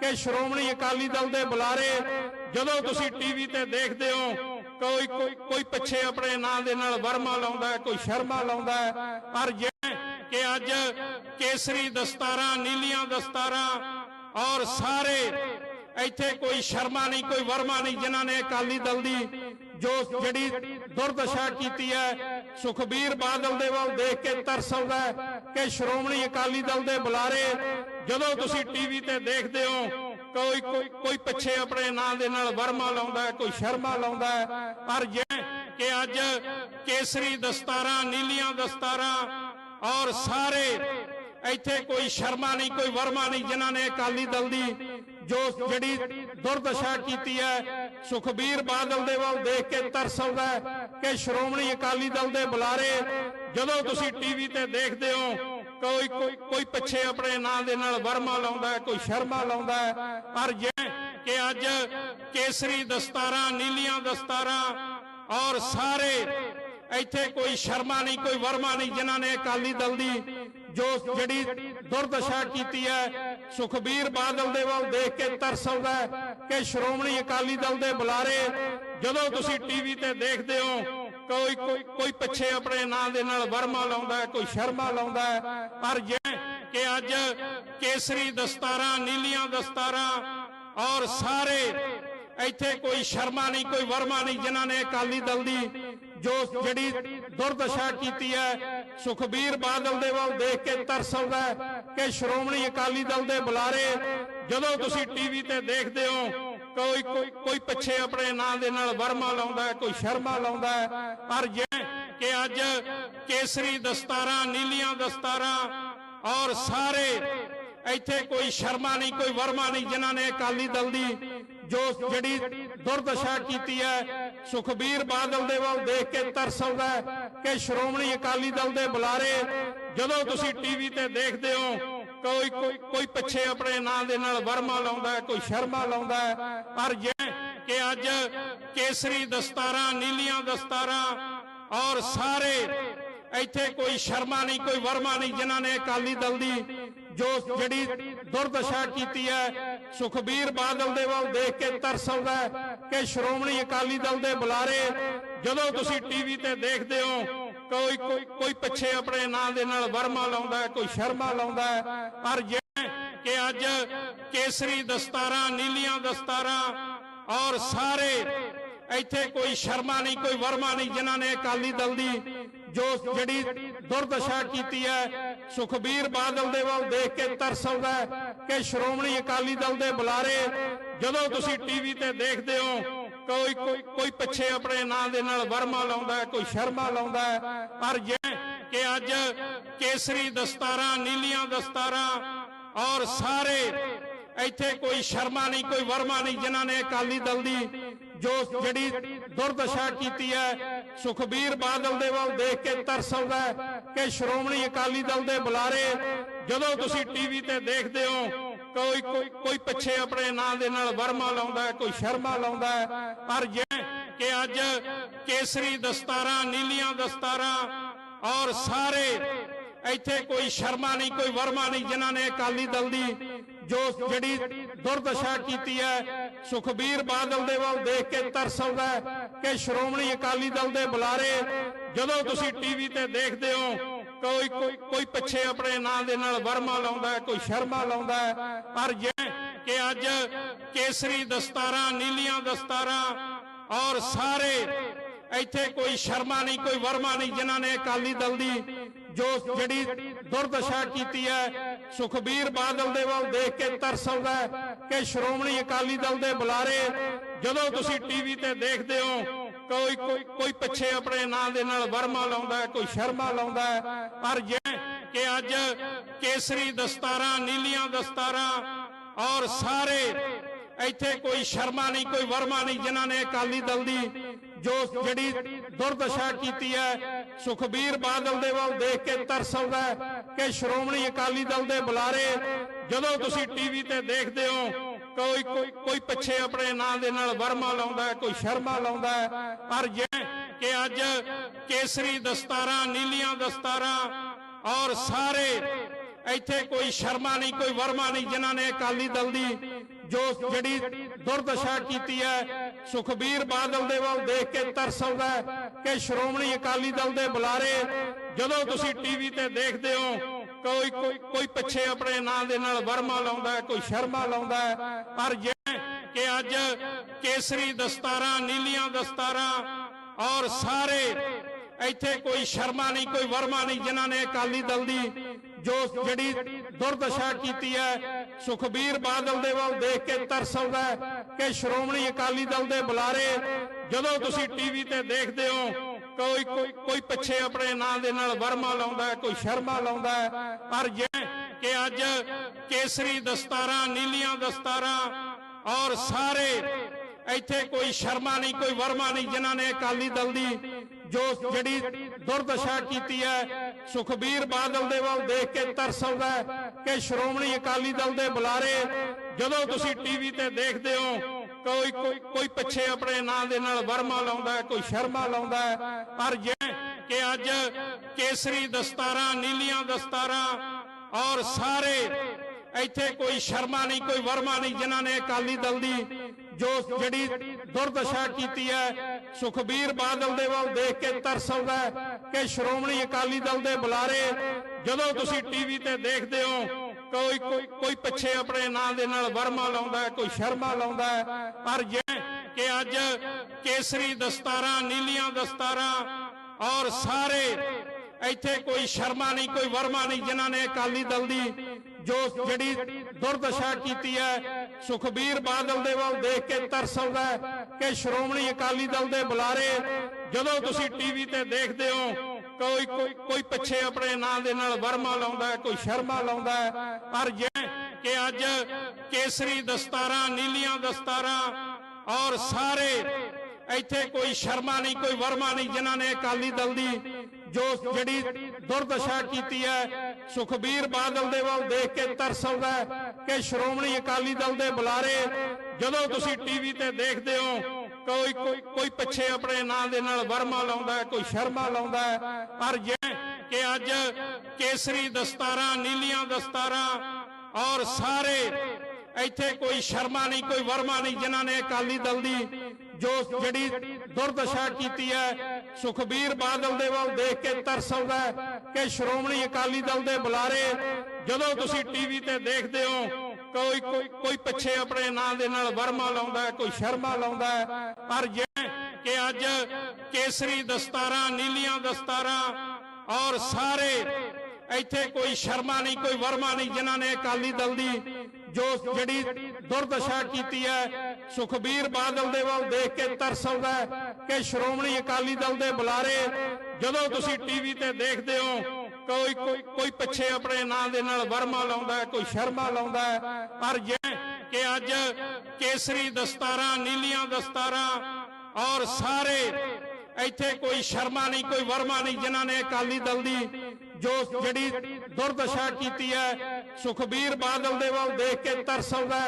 ਕਿ ਸ਼੍ਰੋਮਣੀ ਅਕਾਲੀ ਦਲ ਦੇ ਬੁਲਾਰੇ ਜਦੋਂ ਤੁਸੀਂ ਟੀਵੀ ਤੇ ਦੇਖਦੇ ਹੋ ਕੋਈ ਕੋਈ ਪਿੱਛੇ ਆਪਣੇ ਨਾਂ ਦੇ ਨਾਲ ਵਰਮਾ ਲਾਉਂਦਾ ਕੋਈ ਸ਼ਰਮਾ ਲਾਉਂਦਾ ਪਰ ਜੇ ਕਿ ਅੱਜ ਕੇਸਰੀ ਦਸਤਾਰਾਂ, ਨੀਲੀਆਂ ਦਸਤਾਰਾਂ ਔਰ ਸਾਰੇ ਇੱਥੇ ਕੋਈ ਸ਼ਰਮਾ ਨਹੀਂ, ਕੋਈ ਵਰਮਾ ਨਹੀਂ, ਜਿਨ੍ਹਾਂ ਨੇ ਅਕਾਲੀ ਦਲ ਦੀ ਜੋ ਜਿਹੜੀ ਦੁਰਦਸ਼ਾ ਕੀਤੀ ਹੈ, ਸੁਖਬੀਰ ਬਾਦਲ ਦੇ ਵੱਲ ਦੇਖ ਕੇ ਤਰਸ ਆਉਂਦਾ ਕਿ ਸ਼੍ਰੋਮਣੀ ਅਕਾਲੀ ਦਲ ਦੇ ਬੁਲਾਰੇ ਜਦੋਂ ਤੁਸੀਂ ਟੀਵੀ ਤੇ ਦੇਖਦੇ ਹੋ ਕੋਈ ਕੋਈ ਪਿੱਛੇ ਆਪਣੇ ਨਾਂ ਦੇ ਨਾਲ ਵਰਮਾ ਲਾਉਂਦਾ ਕੋਈ ਸ਼ਰਮਾ ਲਾਉਂਦਾ ਪਰ ਜੇ ਕਿ ਅੱਜ ਕੇਸਰੀ ਦਸਤਾਰਾਂ, ਨੀਲੀਆਂ ਦਸਤਾਰਾਂ ਔਰ ਸਾਰੇ ਇੱਥੇ ਕੋਈ ਸ਼ਰਮਾ ਨਹੀਂ, ਕੋਈ ਵਰਮਾ ਨਹੀਂ, ਜਿਨ੍ਹਾਂ ਨੇ ਅਕਾਲੀ ਦਲ ਦੀ ਜੋ ਜਿਹੜੀ ਦੁਰਦਸ਼ਾ ਕੀਤੀ ਹੈ, ਸੁਖਬੀਰ ਬਾਦਲ ਦੇ ਵੱਲ ਦੇਖ ਕੇ ਤਰਸ ਆਉਂਦਾ ਕਿ ਸ਼੍ਰੋਮਣੀ ਅਕਾਲੀ ਦਲ ਦੇ ਬੁਲਾਰੇ ਜਦੋਂ ਤੁਸੀਂ ਟੀਵੀ ਤੇ ਦੇਖਦੇ ਹੋ ਕੋਈ ਕੋਈ ਪਿੱਛੇ ਆਪਣੇ ਨਾਂ ਦੇ ਨਾਲ ਵਰਮਾ ਲਾਉਂਦਾ ਕੋਈ ਸ਼ਰਮਾ ਲਾਉਂਦਾ ਪਰ ਜੇ ਕਿ ਅੱਜ ਕੇਸਰੀ ਦਸਤਾਰਾਂ, ਨੀਲੀਆਂ ਦਸਤਾਰਾਂ ਔਰ ਸਾਰੇ ਇੱਥੇ ਕੋਈ ਸ਼ਰਮਾ ਨਹੀਂ, ਕੋਈ ਵਰਮਾ ਨਹੀਂ, ਜਿਨ੍ਹਾਂ ਨੇ ਅਕਾਲੀ ਦਲ ਦੀ ਜੋ ਜਿਹੜੀ ਦੁਰਦਸ਼ਾ ਕੀਤੀ ਹੈ, ਸੁਖਬੀਰ ਬਾਦਲ ਦੇ ਵੱਲ ਦੇਖ ਕੇ ਤਰਸ ਆਉਂਦਾ ਕਿ ਸ਼੍ਰੋਮਣੀ ਅਕਾਲੀ ਦਲ ਦੇ ਬੁਲਾਰੇ ਜਦੋਂ ਤੁਸੀਂ ਟੀਵੀ ਤੇ ਦੇਖਦੇ ਹੋ ਕੋਈ ਕੋਈ ਪਿੱਛੇ ਆਪਣੇ ਨਾਂ ਦੇ ਨਾਲ ਵਰਮਾ ਲਾਉਂਦਾ ਹੈ, ਕੋਈ ਸ਼ਰਮਾ ਲਾਉਂਦਾ ਹੈ। ਪਰ ਜੇ ਕਿ ਅੱਜ ਕੇਸਰੀ ਦਸਤਾਰਾਂ, ਨੀਲੀਆਂ ਦਸਤਾਰਾਂ ਔਰ ਸਾਰੇ ਇੱਥੇ ਕੋਈ ਸ਼ਰਮਾ ਨਹੀਂ, ਕੋਈ ਵਰਮਾ ਨਹੀਂ, ਜਿਨ੍ਹਾਂ ਨੇ ਅਕਾਲੀ ਦਲ ਦੀ ਜੋ ਜਿਹੜੀ ਦੁਰਦਸ਼ਾ ਕੀਤੀ ਹੈ, ਸੁਖਬੀਰ ਬਾਦਲ ਦੇ ਵੱਲ ਦੇਖ ਕੇ ਤਰਸ ਆਉਂਦਾ ਕਿ ਸ਼੍ਰੋਮਣੀ ਅਕਾਲੀ ਦਲ ਦੇ ਬੁਲਾਰੇ ਜਦੋਂ ਤੁਸੀਂ ਟੀਵੀ ਤੇ ਦੇਖਦੇ ਹੋ ਕੋਈ ਕੋਈ ਪਿੱਛੇ ਆਪਣੇ ਨਾਂ ਦੇ ਨਾਲ ਵਰਮਾ ਲਾਉਂਦਾ ਕੋਈ ਸ਼ਰਮਾ ਲਾਉਂਦਾ ਪਰ ਜੇ ਕਿ ਅੱਜ ਕੇਸਰੀ ਦਸਤਾਰਾਂ, ਨੀਲੀਆਂ ਦਸਤਾਰਾਂ ਔਰ ਸਾਰੇ ਇੱਥੇ ਕੋਈ ਸ਼ਰਮਾ ਨਹੀਂ, ਕੋਈ ਵਰਮਾ ਨਹੀਂ, ਜਿਨ੍ਹਾਂ ਨੇ ਅਕਾਲੀ ਦਲ ਦੀ ਜੋ ਜਿਹੜੀ ਦੁਰਦਸ਼ਾ ਕੀਤੀ ਹੈ, ਸੁਖਬੀਰ ਬਾਦਲ ਦੇ ਵੱਲ ਦੇਖ ਕੇ ਤਰਸ ਆਉਂਦਾ ਕਿ ਸ਼੍ਰੋਮਣੀ ਅਕਾਲੀ ਦਲ ਦੇ ਬੁਲਾਰੇ ਜਦੋਂ ਤੁਸੀਂ ਟੀਵੀ ਤੇ ਦੇਖਦੇ ਹੋ ਕੋਈ ਕੋਈ ਪਿੱਛੇ ਆਪਣੇ ਨਾਂ ਦੇ ਨਾਲ ਵਰਮਾ ਲਾਉਂਦਾ ਕੋਈ ਸ਼ਰਮਾ ਲਾਉਂਦਾ ਪਰ ਜੇ ਕਿ ਅੱਜ ਕੇਸਰੀ ਦਸਤਾਰਾਂ, ਨੀਲੀਆਂ ਦਸਤਾਰਾਂ ਔਰ ਸਾਰੇ ਇੱਥੇ ਕੋਈ ਸ਼ਰਮਾ ਨਹੀਂ, ਕੋਈ ਵਰਮਾ ਨਹੀਂ, ਜਿਨ੍ਹਾਂ ਨੇ ਅਕਾਲੀ ਦਲ ਦੀ ਜੋ ਜਿਹੜੀ ਦੁਰਦਸ਼ਾ ਕੀਤੀ ਹੈ, ਸੁਖਬੀਰ ਬਾਦਲ ਦੇ ਵੱਲ ਦੇਖ ਕੇ ਤਰਸ ਆਉਂਦਾ ਕਿ ਸ਼੍ਰੋਮਣੀ ਅਕਾਲੀ ਦਲ ਦੇ ਬੁਲਾਰੇ ਜਦੋਂ ਤੁਸੀਂ ਟੀਵੀ ਤੇ ਦੇਖਦੇ ਹੋ ਕੋਈ ਕੋਈ ਪਿੱਛੇ ਆਪਣੇ ਨਾਂ ਦੇ ਨਾਲ ਵਰਮਾ ਲਾਉਂਦਾ ਕੋਈ ਸ਼ਰਮਾ ਲਾਉਂਦਾ ਪਰ ਜੇ ਕਿ ਅੱਜ ਕੇਸਰੀ ਦਸਤਾਰਾਂ, ਨੀਲੀਆਂ ਦਸਤਾਰਾਂ ਔਰ ਸਾਰੇ ਇੱਥੇ ਕੋਈ ਸ਼ਰਮਾ ਨਹੀਂ, ਕੋਈ ਵਰਮਾ ਨਹੀਂ, ਜਿਨ੍ਹਾਂ ਨੇ ਅਕਾਲੀ ਦਲ ਦੀ ਜੋ ਜਿਹੜੀ ਦੁਰਦਸ਼ਾ ਕੀਤੀ ਹੈ, ਸੁਖਬੀਰ ਬਾਦਲ ਦੇ ਵੱਲ ਦੇਖ ਕੇ ਤਰਸ ਆਉਂਦਾ ਕਿ ਸ਼੍ਰੋਮਣੀ ਅਕਾਲੀ ਦਲ ਦੇ ਬੁਲਾਰੇ ਜਦੋਂ ਤੁਸੀਂ ਟੀਵੀ ਤੇ ਦੇਖਦੇ ਹੋ ਕੋਈ ਕੋਈ ਪਿੱਛੇ ਆਪਣੇ ਨਾਂ ਦੇ ਨਾਲ ਵਰਮਾ ਲਾਉਂਦਾ ਕੋਈ ਸ਼ਰਮਾ ਲਾਉਂਦਾ ਪਰ ਜੇ ਕਿ ਅੱਜ ਕੇਸਰੀ ਦਸਤਾਰਾਂ, ਨੀਲੀਆਂ ਦਸਤਾਰਾਂ ਔਰ ਸਾਰੇ ਇੱਥੇ ਕੋਈ ਸ਼ਰਮਾ ਨਹੀਂ, ਕੋਈ ਵਰਮਾ ਨਹੀਂ, ਜਿਨ੍ਹਾਂ ਨੇ ਅਕਾਲੀ ਦਲ ਦੀ ਜੋ ਜਿਹੜੀ ਦੁਰਦਸ਼ਾ ਕੀਤੀ ਹੈ, ਸੁਖਬੀਰ ਬਾਦਲ ਦੇ ਵੱਲ ਦੇਖ ਕੇ ਤਰਸ ਆਉਂਦਾ ਕਿ ਸ਼੍ਰੋਮਣੀ ਅਕਾਲੀ ਦਲ ਦੇ ਬੁਲਾਰੇ ਜਦੋਂ ਤੁਸੀਂ ਟੀਵੀ ਤੇ ਦੇਖਦੇ ਹੋ ਕੋਈ ਕੋਈ ਪਿੱਛੇ ਆਪਣੇ ਨਾਂ ਦੇ ਨਾਲ ਵਰਮਾ ਲਾਉਂਦਾ ਕੋਈ ਸ਼ਰਮਾ ਲਾਉਂਦਾ ਪਰ ਜੇ ਕਿ ਅੱਜ ਕੇਸਰੀ ਦਸਤਾਰਾਂ, ਨੀਲੀਆਂ ਦਸਤਾਰਾਂ ਔਰ ਸਾਰੇ ਇੱਥੇ ਕੋਈ ਸ਼ਰਮਾ ਨਹੀਂ, ਕੋਈ ਵਰਮਾ ਨਹੀਂ, ਜਿਨ੍ਹਾਂ ਨੇ ਅਕਾਲੀ ਦਲ ਦੀ ਜੋ ਜਿਹੜੀ ਦੁਰਦਸ਼ਾ ਕੀਤੀ ਹੈ, ਸੁਖਬੀਰ ਬਾਦਲ ਦੇ ਵੱਲ ਦੇਖ ਕੇ ਤਰਸ ਆਉਂਦਾ ਕਿ ਸ਼੍ਰੋਮਣੀ ਅਕਾਲੀ ਦਲ ਦੇ ਬੁਲਾਰੇ ਜਦੋਂ ਤੁਸੀਂ ਟੀਵੀ ਤੇ ਦੇਖਦੇ ਹੋ ਕੋਈ ਕੋਈ ਪਿੱਛੇ ਆਪਣੇ ਨਾਂ ਦੇ ਨਾਲ ਵਰਮਾ ਲਾਉਂਦਾ ਕੋਈ ਸ਼ਰਮਾ ਲਾਉਂਦਾ ਪਰ ਜੇ ਕਿ ਅੱਜ ਕੇਸਰੀ ਦਸਤਾਰਾਂ, ਨੀਲੀਆਂ ਦਸਤਾਰਾਂ ਔਰ ਸਾਰੇ ਇੱਥੇ ਕੋਈ ਸ਼ਰਮਾ ਨਹੀਂ, ਕੋਈ ਵਰਮਾ ਨਹੀਂ, ਜਿਨ੍ਹਾਂ ਨੇ ਅਕਾਲੀ ਦਲ ਦੀ ਜੋ ਜਿਹੜੀ ਦੁਰਦਸ਼ਾ ਕੀਤੀ ਹੈ, ਸੁਖਬੀਰ ਬਾਦਲ ਦੇ ਵੱਲ ਦੇਖ ਕੇ ਤਰਸ ਆਉਂਦਾ ਕਿ ਸ਼੍ਰੋਮਣੀ ਅਕਾਲੀ ਦਲ ਦੇ ਬੁਲਾਰੇ ਜਦੋਂ ਤੁਸੀਂ ਟੀਵੀ ਤੇ ਦੇਖਦੇ ਹੋ ਕੋਈ ਕੋਈ ਪਿੱਛੇ ਆਪਣੇ ਨਾਂ ਦੇ ਨਾਲ ਵਰਮਾ ਲਾਉਂਦਾ ਕੋਈ ਸ਼ਰਮਾ ਲਾਉਂਦਾ ਪਰ ਜੇ ਕਿ ਅੱਜ ਕੇਸਰੀ ਦਸਤਾਰਾਂ, ਨੀਲੀਆਂ ਦਸਤਾਰਾਂ ਔਰ ਸਾਰੇ ਇੱਥੇ ਕੋਈ ਸ਼ਰਮਾ ਨਹੀਂ, ਕੋਈ ਵਰਮਾ ਨਹੀਂ, ਜਿਨ੍ਹਾਂ ਨੇ ਅਕਾਲੀ ਦਲ ਦੀ ਜੋ ਜਿਹੜੀ ਦੁਰਦਸ਼ਾ ਕੀਤੀ ਹੈ, ਸੁਖਬੀਰ ਬਾਦਲ ਦੇ ਵੱਲ ਦੇਖ ਕੇ ਤਰਸ ਆਉਂਦਾ ਕਿ ਸ਼੍ਰੋਮਣੀ ਅਕਾਲੀ ਦਲ ਦੇ ਬੁਲਾਰੇ ਜਦੋਂ ਤੁਸੀਂ ਟੀਵੀ ਤੇ ਦੇਖਦੇ ਹੋ ਕੋਈ ਕੋਈ ਪਿੱਛੇ ਆਪਣੇ ਨਾਂ ਦੇ ਨਾਲ ਵਰਮਾ ਲਾਉਂਦਾ ਕੋਈ ਸ਼ਰਮਾ ਲਾਉਂਦਾ ਪਰ ਜੇ ਕਿ ਅੱਜ ਕੇਸਰੀ ਦਸਤਾਰਾਂ, ਨੀਲੀਆਂ ਦਸਤਾਰਾਂ ਔਰ ਸਾਰੇ ਇੱਥੇ ਕੋਈ ਸ਼ਰਮਾ ਨਹੀਂ, ਕੋਈ ਵਰਮਾ ਨਹੀਂ, ਜਿਨ੍ਹਾਂ ਨੇ ਅਕਾਲੀ ਦਲ ਦੀ ਜੋ ਜਿਹੜੀ ਦੁਰਦਸ਼ਾ ਕੀਤੀ ਹੈ, ਸੁਖਬੀਰ ਬਾਦਲ ਦੇ ਵੱਲ ਦੇਖ ਕੇ ਤਰਸ ਆਉਂਦਾ ਕਿ ਸ਼੍ਰੋਮਣੀ ਅਕਾਲੀ ਦਲ ਦੇ ਬੁਲਾਰੇ ਜਦੋਂ ਤੁਸੀਂ ਟੀਵੀ ਤੇ ਦੇਖਦੇ ਹੋ ਕੋਈ ਕੋਈ ਪਿੱਛੇ ਆਪਣੇ ਨਾਂ ਦੇ ਨਾਲ ਵਰਮਾ ਲਾਉਂਦਾ ਕੋਈ ਸ਼ਰਮਾ ਲਾਉਂਦਾ ਪਰ ਜੇ ਕਿ ਅੱਜ ਕੇਸਰੀ ਦਸਤਾਰਾਂ, ਨੀਲੀਆਂ ਦਸਤਾਰਾਂ ਔਰ ਸਾਰੇ ਇੱਥੇ ਕੋਈ ਸ਼ਰਮਾ ਨਹੀਂ, ਕੋਈ ਵਰਮਾ ਨਹੀਂ, ਜਿਨ੍ਹਾਂ ਨੇ ਅਕਾਲੀ ਦਲ ਦੀ ਜੋ ਜਿਹੜੀ ਦੁਰਦਸ਼ਾ ਕੀਤੀ ਹੈ, ਸੁਖਬੀਰ ਬਾਦਲ ਦੇ ਵੱਲ ਦੇਖ ਕੇ ਤਰਸ ਆਉਂਦਾ ਕਿ ਸ਼੍ਰੋਮਣੀ ਅਕਾਲੀ ਦਲ ਦੇ ਬੁਲਾਰੇ ਜਦੋਂ ਤੁਸੀਂ ਟੀਵੀ ਤੇ ਦੇਖਦੇ ਹੋ ਕੋਈ ਕੋਈ ਪਿੱਛੇ ਆਪਣੇ ਨਾਂ ਦੇ ਨਾਲ ਵਰਮਾ ਲਾਉਂਦਾ ਕੋਈ ਸ਼ਰਮਾ ਲਾਉਂਦਾ ਪਰ ਜੇ ਕਿ ਅੱਜ ਕੇਸਰੀ ਦਸਤਾਰਾਂ, ਨੀਲੀਆਂ ਦਸਤਾਰਾਂ ਔਰ ਸਾਰੇ ਇੱਥੇ ਕੋਈ ਸ਼ਰਮਾ ਨਹੀਂ, ਕੋਈ ਵਰਮਾ ਨਹੀਂ, ਜਿਨ੍ਹਾਂ ਨੇ ਅਕਾਲੀ ਦਲ ਦੀ ਜੋ ਜਿਹੜੀ ਦੁਰਦਸ਼ਾ ਕੀਤੀ ਹੈ, ਸੁਖਬੀਰ ਬਾਦਲ ਦੇ ਵੱਲ ਦੇਖ ਕੇ ਤਰਸ ਆਉਂਦਾ ਕਿ ਸ਼੍ਰੋਮਣੀ ਅਕਾਲੀ ਦਲ ਦੇ ਬੁਲਾਰੇ ਜਦੋਂ ਤੁਸੀਂ ਟੀਵੀ ਤੇ ਦੇਖਦੇ ਹੋ ਕੋਈ ਕੋਈ ਪਿੱਛੇ ਆਪਣੇ ਨਾਂ ਦੇ ਨਾਲ ਵਰਮਾ ਲਾਉਂਦਾ ਕੋਈ ਸ਼ਰਮਾ ਲਾਉਂਦਾ ਪਰ ਜੇ ਕਿ ਅੱਜ ਕੇਸਰੀ ਦਸਤਾਰਾਂ, ਨੀਲੀਆਂ ਦਸਤਾਰਾਂ ਔਰ ਸਾਰੇ ਇੱਥੇ ਕੋਈ ਸ਼ਰਮਾ ਨਹੀਂ, ਕੋਈ ਵਰਮਾ ਨਹੀਂ, ਜਿਨ੍ਹਾਂ ਨੇ ਅਕਾਲੀ ਦਲ ਦੀ ਜੋ ਜਿਹੜੀ ਦੁਰਦਸ਼ਾ ਕੀਤੀ ਹੈ, ਸੁਖਬੀਰ ਬਾਦਲ ਦੇ ਵੱਲ ਦੇਖ ਕੇ ਤਰਸ ਆਉਂਦਾ ਕਿ ਸ਼੍ਰੋਮਣੀ ਅਕਾਲੀ ਦਲ ਦੇ ਬੁਲਾਰੇ ਜਦੋਂ ਤੁਸੀਂ ਟੀਵੀ ਤੇ ਦੇਖਦੇ ਹੋ ਕੋਈ ਕੋਈ ਪਿੱਛੇ ਆਪਣੇ ਨਾਂ ਦੇ ਨਾਲ ਵਰਮਾ ਲਾਉਂਦਾ ਕੋਈ ਸ਼ਰਮਾ ਲਾਉਂਦਾ ਪਰ ਜੇ ਕਿ ਅੱਜ ਕੇਸਰੀ ਦਸਤਾਰਾਂ, ਨੀਲੀਆਂ ਦਸਤਾਰਾਂ ਔਰ ਸਾਰੇ ਇੱਥੇ ਕੋਈ ਸ਼ਰਮਾ ਨਹੀਂ, ਕੋਈ ਵਰਮਾ ਨਹੀਂ, ਜਿਨ੍ਹਾਂ ਨੇ ਅਕਾਲੀ ਦਲ ਦੀ ਜੋ ਜਿਹੜੀ ਦੁਰਦਸ਼ਾ ਕੀਤੀ ਹੈ, ਸੁਖਬੀਰ ਬਾਦਲ ਦੇ ਵੱਲ ਦੇਖ ਕੇ ਤਰਸ ਆਉਂਦਾ ਕਿ ਸ਼੍ਰੋਮਣੀ ਅਕਾਲੀ ਦਲ ਦੇ ਬੁਲਾਰੇ ਜਦੋਂ ਤੁਸੀਂ ਟੀਵੀ ਤੇ ਦੇਖਦੇ ਹੋ ਕੋਈ ਕੋਈ ਪਿੱਛੇ ਆਪਣੇ ਨਾਂ ਦੇ ਨਾਲ ਵਰਮਾ ਲਾਉਂਦਾ ਕੋਈ ਸ਼ਰਮਾ ਲਾਉਂਦਾ ਪਰ ਜੇ ਕਿ ਅੱਜ ਕੇਸਰੀ ਦਸਤਾਰਾਂ, ਨੀਲੀਆਂ ਦਸਤਾਰਾਂ ਔਰ ਸਾਰੇ ਇੱਥੇ ਕੋਈ ਸ਼ਰਮਾ ਨਹੀਂ, ਕੋਈ ਵਰਮਾ ਨਹੀਂ, ਜਿਨ੍ਹਾਂ ਨੇ ਅਕਾਲੀ ਦਲ ਦੀ ਜੋ ਜਿਹੜੀ ਦੁਰਦਸ਼ਾ ਕੀਤੀ ਹੈ, ਸੁਖਬੀਰ ਬਾਦਲ ਦੇ ਵੱਲ ਦੇਖ ਕੇ ਤਰਸ ਆਉਂਦਾ ਕਿ ਸ਼੍ਰੋਮਣੀ ਅਕਾਲੀ ਦਲ ਦੇ ਬੁਲਾਰੇ ਜਦੋਂ ਤੁਸੀਂ ਟੀਵੀ ਤੇ ਦੇਖਦੇ ਹੋ ਕੋਈ ਕੋਈ ਪਿੱਛੇ ਆਪਣੇ ਨਾਂ ਦੇ ਨਾਲ ਵਰਮਾ ਲਾਉਂਦਾ ਕੋਈ ਸ਼ਰਮਾ ਲਾਉਂਦਾ ਪਰ ਜੇ ਕਿ ਅੱਜ ਕੇਸਰੀ ਦਸਤਾਰਾਂ, ਨੀਲੀਆਂ ਦਸਤਾਰਾਂ ਔਰ ਸਾਰੇ ਇੱਥੇ ਕੋਈ ਸ਼ਰਮਾ ਨਹੀਂ, ਕੋਈ ਵਰਮਾ ਨਹੀਂ, ਜਿਨ੍ਹਾਂ ਨੇ ਅਕਾਲੀ ਦਲ ਦੀ ਜੋ ਜਿਹੜੀ ਦੁਰਦਸ਼ਾ ਕੀਤੀ ਹੈ, ਸੁਖਬੀਰ ਬਾਦਲ ਦੇ ਵੱਲ ਦੇਖ ਕੇ ਤਰਸ ਆਉਂਦਾ ਕਿ ਸ਼੍ਰੋਮਣੀ ਅਕਾਲੀ ਦਲ ਦੇ ਬੁਲਾਰੇ ਜਦੋਂ ਤੁਸੀਂ ਟੀਵੀ ਤੇ ਦੇਖਦੇ ਹੋ ਕੋਈ ਕੋਈ ਪਿੱਛੇ ਆਪਣੇ ਨਾਂ ਦੇ ਨਾਲ ਵਰਮਾ ਲਾਉਂਦਾ ਕੋਈ ਸ਼ਰਮਾ ਲਾਉਂਦਾ ਪਰ ਜੇ ਕਿ ਅੱਜ ਕੇਸਰੀ ਦਸਤਾਰਾਂ, ਨੀਲੀਆਂ ਦਸਤਾਰਾਂ ਔਰ ਸਾਰੇ ਇੱਥੇ ਕੋਈ ਸ਼ਰਮਾ ਨਹੀਂ, ਕੋਈ ਵਰਮਾ ਨਹੀਂ, ਜਿਨ੍ਹਾਂ ਨੇ ਅਕਾਲੀ ਦਲ ਦੀ ਜੋ ਜਿਹੜੀ ਦੁਰਦਸ਼ਾ ਕੀਤੀ ਹੈ, ਸੁਖਬੀਰ ਬਾਦਲ ਦੇ ਵੱਲ ਦੇਖ ਕੇ ਤਰਸ ਆਉਂਦਾ ਕਿ ਸ਼੍ਰੋਮਣੀ ਅਕਾਲੀ ਦਲ ਦੇ ਬੁਲਾਰੇ ਜਦੋਂ ਤੁਸੀਂ ਟੀਵੀ ਤੇ ਦੇਖਦੇ ਹੋ ਕੋਈ ਕੋਈ ਪਿੱਛੇ ਆਪਣੇ ਨਾਂ ਦੇ ਨਾਲ ਵਰਮਾ ਲਾਉਂਦਾ ਹੈ, ਕੋਈ ਸ਼ਰਮਾ ਲਾਉਂਦਾ ਹੈ। ਪਰ ਜੇ ਕਿ ਅੱਜ ਕੇਸਰੀ ਦਸਤਾਰਾਂ, ਨੀਲੀਆਂ ਦਸਤਾਰਾਂ ਔਰ ਸਾਰੇ ਇੱਥੇ ਕੋਈ ਸ਼ਰਮਾ ਨਹੀਂ, ਕੋਈ ਵਰਮਾ ਨਹੀਂ, ਜਿਨ੍ਹਾਂ ਨੇ ਅਕਾਲੀ ਦਲ ਦੀ ਜੋ ਜਿਹੜੀ ਦੁਰਦਸ਼ਾ ਕੀਤੀ ਹੈ, ਸੁਖਬੀਰ ਬਾਦਲ ਦੇ ਵੱਲ ਦੇਖ ਕੇ ਤਰਸ ਆਉਂਦਾ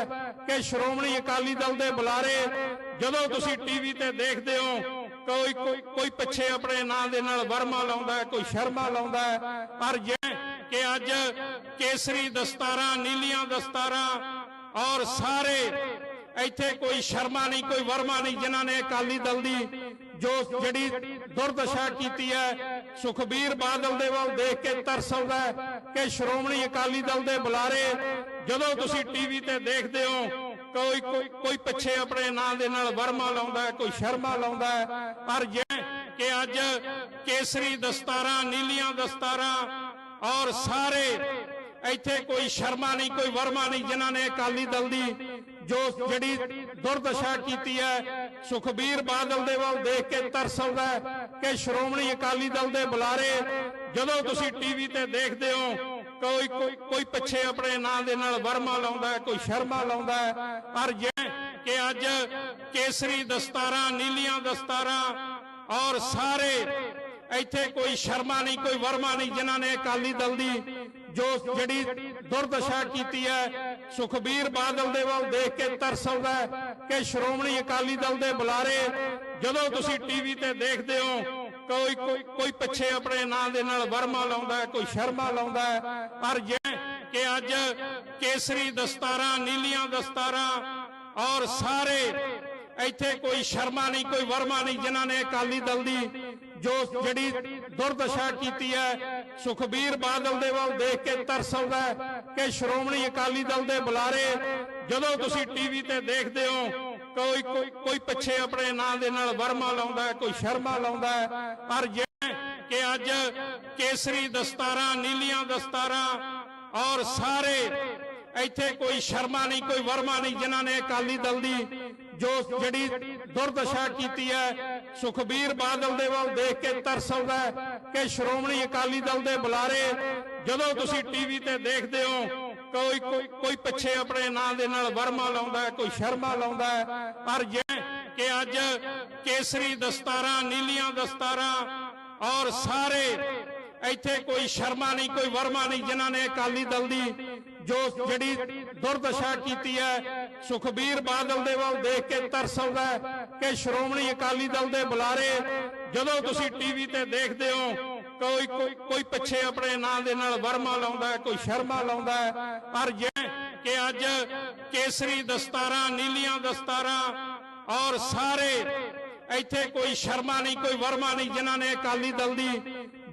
ਕਿ ਸ਼੍ਰੋਮਣੀ ਅਕਾਲੀ ਦਲ ਦੇ ਬੁਲਾਰੇ ਜਦੋਂ ਤੁਸੀਂ ਟੀਵੀ ਤੇ ਦੇਖਦੇ ਹੋ ਕੋਈ ਕੋਈ ਪਿੱਛੇ ਆਪਣੇ ਨਾਂ ਦੇ ਨਾਲ ਵਰਮਾ ਲਾਉਂਦਾ ਕੋਈ ਸ਼ਰਮਾ ਲਾਉਂਦਾ ਪਰ ਜੇ ਕਿ ਅੱਜ ਕੇਸਰੀ ਦਸਤਾਰਾਂ, ਨੀਲੀਆਂ ਦਸਤਾਰਾਂ ਔਰ ਸਾਰੇ ਇੱਥੇ ਕੋਈ ਸ਼ਰਮਾ ਨਹੀਂ, ਕੋਈ ਵਰਮਾ ਨਹੀਂ, ਜਿਨ੍ਹਾਂ ਨੇ ਅਕਾਲੀ ਦਲ ਦੀ ਜੋ ਜਿਹੜੀ ਦੁਰਦਸ਼ਾ ਕੀਤੀ ਹੈ, ਸੁਖਬੀਰ ਬਾਦਲ ਦੇ ਵੱਲ ਦੇਖ ਕੇ ਤਰਸ ਆਉਂਦਾ ਕਿ ਸ਼੍ਰੋਮਣੀ ਅਕਾਲੀ ਦਲ ਦੇ ਬੁਲਾਰੇ ਜਦੋਂ ਤੁਸੀਂ ਟੀਵੀ ਤੇ ਦੇਖਦੇ ਹੋ ਕੋਈ ਕੋਈ ਪਿੱਛੇ ਆਪਣੇ ਨਾਂ ਦੇ ਨਾਲ ਵਰਮਾ ਲਾਉਂਦਾ ਕੋਈ ਸ਼ਰਮਾ ਲਾਉਂਦਾ ਪਰ ਜੇ ਕਿ ਅੱਜ ਕੇਸਰੀ ਦਸਤਾਰਾਂ, ਨੀਲੀਆਂ ਦਸਤਾਰਾਂ ਔਰ ਸਾਰੇ ਇੱਥੇ ਕੋਈ ਸ਼ਰਮਾ ਨਹੀਂ, ਕੋਈ ਵਰਮਾ ਨਹੀਂ, ਜਿਨ੍ਹਾਂ ਨੇ ਅਕਾਲੀ ਦਲ ਦੀ ਜੋ ਜਿਹੜੀ ਦੁਰਦਸ਼ਾ ਕੀਤੀ ਹੈ, ਸੁਖਬੀਰ ਬਾਦਲ ਦੇ ਵੱਲ ਦੇਖ ਕੇ ਤਰਸ ਆਉਂਦਾ ਕਿ ਸ਼੍ਰੋਮਣੀ ਅਕਾਲੀ ਦਲ ਦੇ ਬੁਲਾਰੇ ਜਦੋਂ ਤੁਸੀਂ ਟੀਵੀ ਤੇ ਦੇਖਦੇ ਹੋ ਕੋਈ ਕੋਈ ਪਿੱਛੇ ਆਪਣੇ ਨਾਂ ਦੇ ਨਾਲ ਵਰਮਾ ਲਾਉਂਦਾ ਕੋਈ ਸ਼ਰਮਾ ਲਾਉਂਦਾ ਪਰ ਜੇ ਕਿ ਅੱਜ ਕੇਸਰੀ ਦਸਤਾਰਾਂ, ਨੀਲੀਆਂ ਦਸਤਾਰਾਂ ਔਰ ਸਾਰੇ ਇੱਥੇ ਕੋਈ ਸ਼ਰਮਾ ਨਹੀਂ, ਕੋਈ ਵਰਮਾ ਨਹੀਂ, ਜਿਨ੍ਹਾਂ ਨੇ ਅਕਾਲੀ ਦਲ ਦੀ ਜੋ ਜਿਹੜੀ ਦੁਰਦਸ਼ਾ ਕੀਤੀ ਹੈ, ਸੁਖਬੀਰ ਬਾਦਲ ਦੇ ਵੱਲ ਦੇਖ ਕੇ ਤਰਸ ਆਉਂਦਾ ਕਿ ਸ਼੍ਰੋਮਣੀ ਅਕਾਲੀ ਦਲ ਦੇ ਬੁਲਾਰੇ ਜਦੋਂ ਤੁਸੀਂ ਟੀਵੀ ਤੇ ਦੇਖਦੇ ਹੋ ਕੋਈ ਕੋਈ ਪਿੱਛੇ ਆਪਣੇ ਨਾਂ ਦੇ ਨਾਲ ਵਰਮਾ ਲਾਉਂਦਾ ਕੋਈ ਸ਼ਰਮਾ ਲਾਉਂਦਾ ਪਰ ਜੇ ਕਿ ਅੱਜ ਕੇਸਰੀ ਦਸਤਾਰਾਂ, ਨੀਲੀਆਂ ਦਸਤਾਰਾਂ ਔਰ ਸਾਰੇ ਇੱਥੇ ਕੋਈ ਸ਼ਰਮਾ ਨਹੀਂ, ਕੋਈ ਵਰਮਾ ਨਹੀਂ, ਜਿਨ੍ਹਾਂ ਨੇ ਅਕਾਲੀ ਦਲ ਦੀ ਜੋ ਜਿਹੜੀ ਦੁਰਦਸ਼ਾ ਕੀਤੀ ਹੈ, ਸੁਖਬੀਰ ਬਾਦਲ ਦੇ ਵੱਲ ਦੇਖ ਕੇ ਤਰਸ ਆਉਂਦਾ ਕਿ ਸ਼੍ਰੋਮਣੀ ਅਕਾਲੀ ਦਲ ਦੇ ਬੁਲਾਰੇ ਜਦੋਂ ਤੁਸੀਂ ਟੀਵੀ ਤੇ ਦੇਖਦੇ ਹੋ ਕੋਈ ਕੋਈ ਪਿੱਛੇ ਆਪਣੇ ਨਾਂ ਦੇ ਨਾਲ ਵਰਮਾ ਲਾਉਂਦਾ ਕੋਈ ਸ਼ਰਮਾ ਲਾਉਂਦਾ ਪਰ ਜੇ ਕਿ ਅੱਜ ਕੇਸਰੀ ਦਸਤਾਰਾਂ, ਨੀਲੀਆਂ ਦਸਤਾਰਾਂ ਔਰ ਸਾਰੇ ਇੱਥੇ ਕੋਈ ਸ਼ਰਮਾ ਨਹੀਂ, ਕੋਈ ਵਰਮਾ ਨਹੀਂ, ਜਿਨ੍ਹਾਂ ਨੇ ਅਕਾਲੀ ਦਲ ਦੀ ਜੋ ਜਿਹੜੀ ਦੁਰਦਸ਼ਾ ਕੀਤੀ ਹੈ, ਸੁਖਬੀਰ ਬਾਦਲ ਦੇ ਵੱਲ ਦੇਖ ਕੇ ਤਰਸ ਆਉਂਦਾ ਕਿ ਸ਼੍ਰੋਮਣੀ ਅਕਾਲੀ ਦਲ ਦੇ ਬੁਲਾਰੇ ਜਦੋਂ ਤੁਸੀਂ ਟੀਵੀ ਤੇ ਦੇਖਦੇ ਹੋ ਕੋਈ ਕੋਈ ਪਿੱਛੇ ਆਪਣੇ ਨਾਂ ਦੇ ਨਾਲ ਵਰਮਾ ਲਾਉਂਦਾ ਕੋਈ ਸ਼ਰਮਾ ਲਾਉਂਦਾ ਪਰ ਜੇ ਕਿ ਅੱਜ ਕੇਸਰੀ ਦਸਤਾਰਾਂ, ਨੀਲੀਆਂ ਦਸਤਾਰਾਂ ਔਰ ਸਾਰੇ ਇੱਥੇ ਕੋਈ ਸ਼ਰਮਾ ਨਹੀਂ, ਕੋਈ ਵਰਮਾ ਨਹੀਂ, ਜਿਨ੍ਹਾਂ ਨੇ ਅਕਾਲੀ ਦਲ ਦੀ ਜੋ ਜਿਹੜੀ ਦੁਰਦਸ਼ਾ ਕੀਤੀ ਹੈ, ਸੁਖਬੀਰ ਬਾਦਲ ਦੇ ਵੱਲ ਦੇਖ ਕੇ ਤਰਸ ਆਉਂਦਾ ਕਿ ਸ਼੍ਰੋਮਣੀ ਅਕਾਲੀ ਦਲ ਦੇ ਬੁਲਾਰੇ ਜਦੋਂ ਤੁਸੀਂ ਟੀਵੀ ਤੇ ਦੇਖਦੇ ਹੋ ਕੋਈ ਕੋਈ ਪਿੱਛੇ ਆਪਣੇ ਨਾਂ ਦੇ ਨਾਲ ਵਰਮਾ ਲਾਉਂਦਾ ਕੋਈ ਸ਼ਰਮਾ ਲਾਉਂਦਾ ਹੈ। ਪਰ ਜੇ ਕਿ ਅੱਜ ਕੇਸਰੀ ਦਸਤਾਰਾਂ, ਨੀਲੀਆਂ ਦਸਤਾਰਾਂ ਔਰ ਸਾਰੇ ਇੱਥੇ ਕੋਈ ਸ਼ਰਮਾ ਨਹੀਂ, ਕੋਈ ਵਰਮਾ ਨਹੀਂ, ਜਿਨ੍ਹਾਂ ਨੇ ਅਕਾਲੀ ਦਲ ਦੀ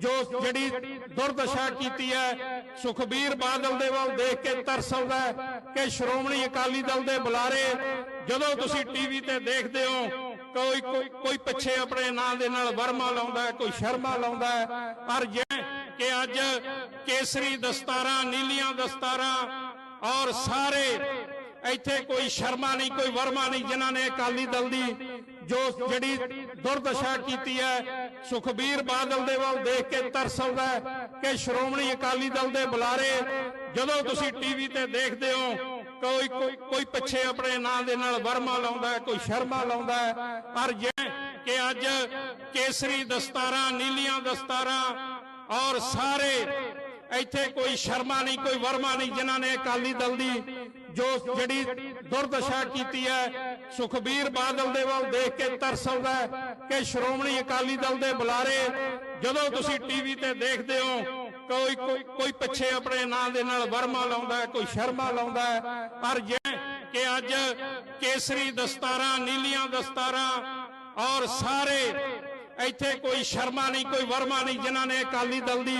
ਜੋ ਜਿਹੜੀ ਦੁਰਦਸ਼ਾ ਕੀਤੀ ਹੈ, ਸੁਖਬੀਰ ਬਾਦਲ ਦੇ ਵੱਲ ਦੇਖ ਕੇ ਤਰਸ ਆਉਂਦਾ ਕਿ ਸ਼੍ਰੋਮਣੀ ਅਕਾਲੀ ਦਲ ਦੇ ਬੁਲਾਰੇ ਜਦੋਂ ਤੁਸੀਂ ਟੀਵੀ ਤੇ ਦੇਖਦੇ ਹੋ, ਕੋਈ ਕੋਈ ਪਿੱਛੇ ਆਪਣੇ ਨਾਂ ਦੇ ਨਾਲ ਵਰਮਾ ਲਾਉਂਦਾ ਕੋਈ ਸ਼ਰਮਾ ਲਾਉਂਦਾ ਪਰ ਜੇ ਕਿ ਅੱਜ ਕੇਸਰੀ ਦਸਤਾਰਾਂ, ਨੀਲੀਆਂ ਦਸਤਾਰਾਂ ਔਰ ਸਾਰੇ ਇੱਥੇ ਕੋਈ ਸ਼ਰਮਾ ਨਹੀਂ, ਕੋਈ ਵਰਮਾ ਨਹੀਂ, ਜਿਨ੍ਹਾਂ ਨੇ ਅਕਾਲੀ ਦਲ ਦੀ ਜੋ ਜਿਹੜੀ ਦੁਰਦਸ਼ਾ ਕੀਤੀ ਹੈ, ਸੁਖਬੀਰ ਬਾਦਲ ਦੇ ਵੱਲ ਦੇਖ ਕੇ ਤਰਸ ਆਉਂਦਾ ਕਿ ਸ਼੍ਰੋਮਣੀ ਅਕਾਲੀ ਦਲ ਦੇ ਬੁਲਾਰੇ ਜਦੋਂ ਤੁਸੀਂ ਟੀਵੀ ਤੇ ਦੇਖਦੇ ਹੋ, ਕੋਈ ਕੋਈ ਪਿੱਛੇ ਆਪਣੇ ਨਾਂ ਦੇ ਨਾਲ ਵਰਮਾ ਲਾਉਂਦਾ ਕੋਈ ਸ਼ਰਮਾ ਲਾਉਂਦਾ ਪਰ ਜੇ ਕਿ ਅੱਜ ਕੇਸਰੀ ਦਸਤਾਰਾਂ, ਨੀਲੀਆਂ ਦਸਤਾਰਾਂ ਔਰ ਸਾਰੇ ਇੱਥੇ ਕੋਈ ਸ਼ਰਮਾ ਨਹੀਂ, ਕੋਈ ਵਰਮਾ ਨਹੀਂ, ਜਿਨ੍ਹਾਂ ਨੇ ਅਕਾਲੀ ਦਲ ਦੀ ਜੋ ਜਿਹੜੀ ਦੁਰਦਸ਼ਾ ਕੀਤੀ ਹੈ, ਸੁਖਬੀਰ ਬਾਦਲ ਦੇ ਵੱਲ ਦੇਖ ਕੇ ਤਰਸ ਆਉਂਦਾ ਕਿ ਸ਼੍ਰੋਮਣੀ ਅਕਾਲੀ ਦਲ ਦੇ ਬੁਲਾਰੇ ਜਦੋਂ ਤੁਸੀਂ ਟੀਵੀ ਤੇ ਦੇਖਦੇ ਹੋ, ਕੋਈ ਕੋਈ ਪਿੱਛੇ ਆਪਣੇ ਨਾਂ ਦੇ ਨਾਲ ਵਰਮਾ ਲਾਉਂਦਾ ਕੋਈ ਸ਼ਰਮਾ ਲਾਉਂਦਾ ਪਰ ਜੇ ਕਿ ਅੱਜ ਕੇਸਰੀ ਦਸਤਾਰਾਂ, ਨੀਲੀਆਂ ਦਸਤਾਰਾਂ ਔਰ ਸਾਰੇ ਇੱਥੇ ਕੋਈ ਸ਼ਰਮਾ ਨਹੀਂ, ਕੋਈ ਵਰਮਾ ਨਹੀਂ, ਜਿਨ੍ਹਾਂ ਨੇ ਅਕਾਲੀ ਦਲ ਦੀ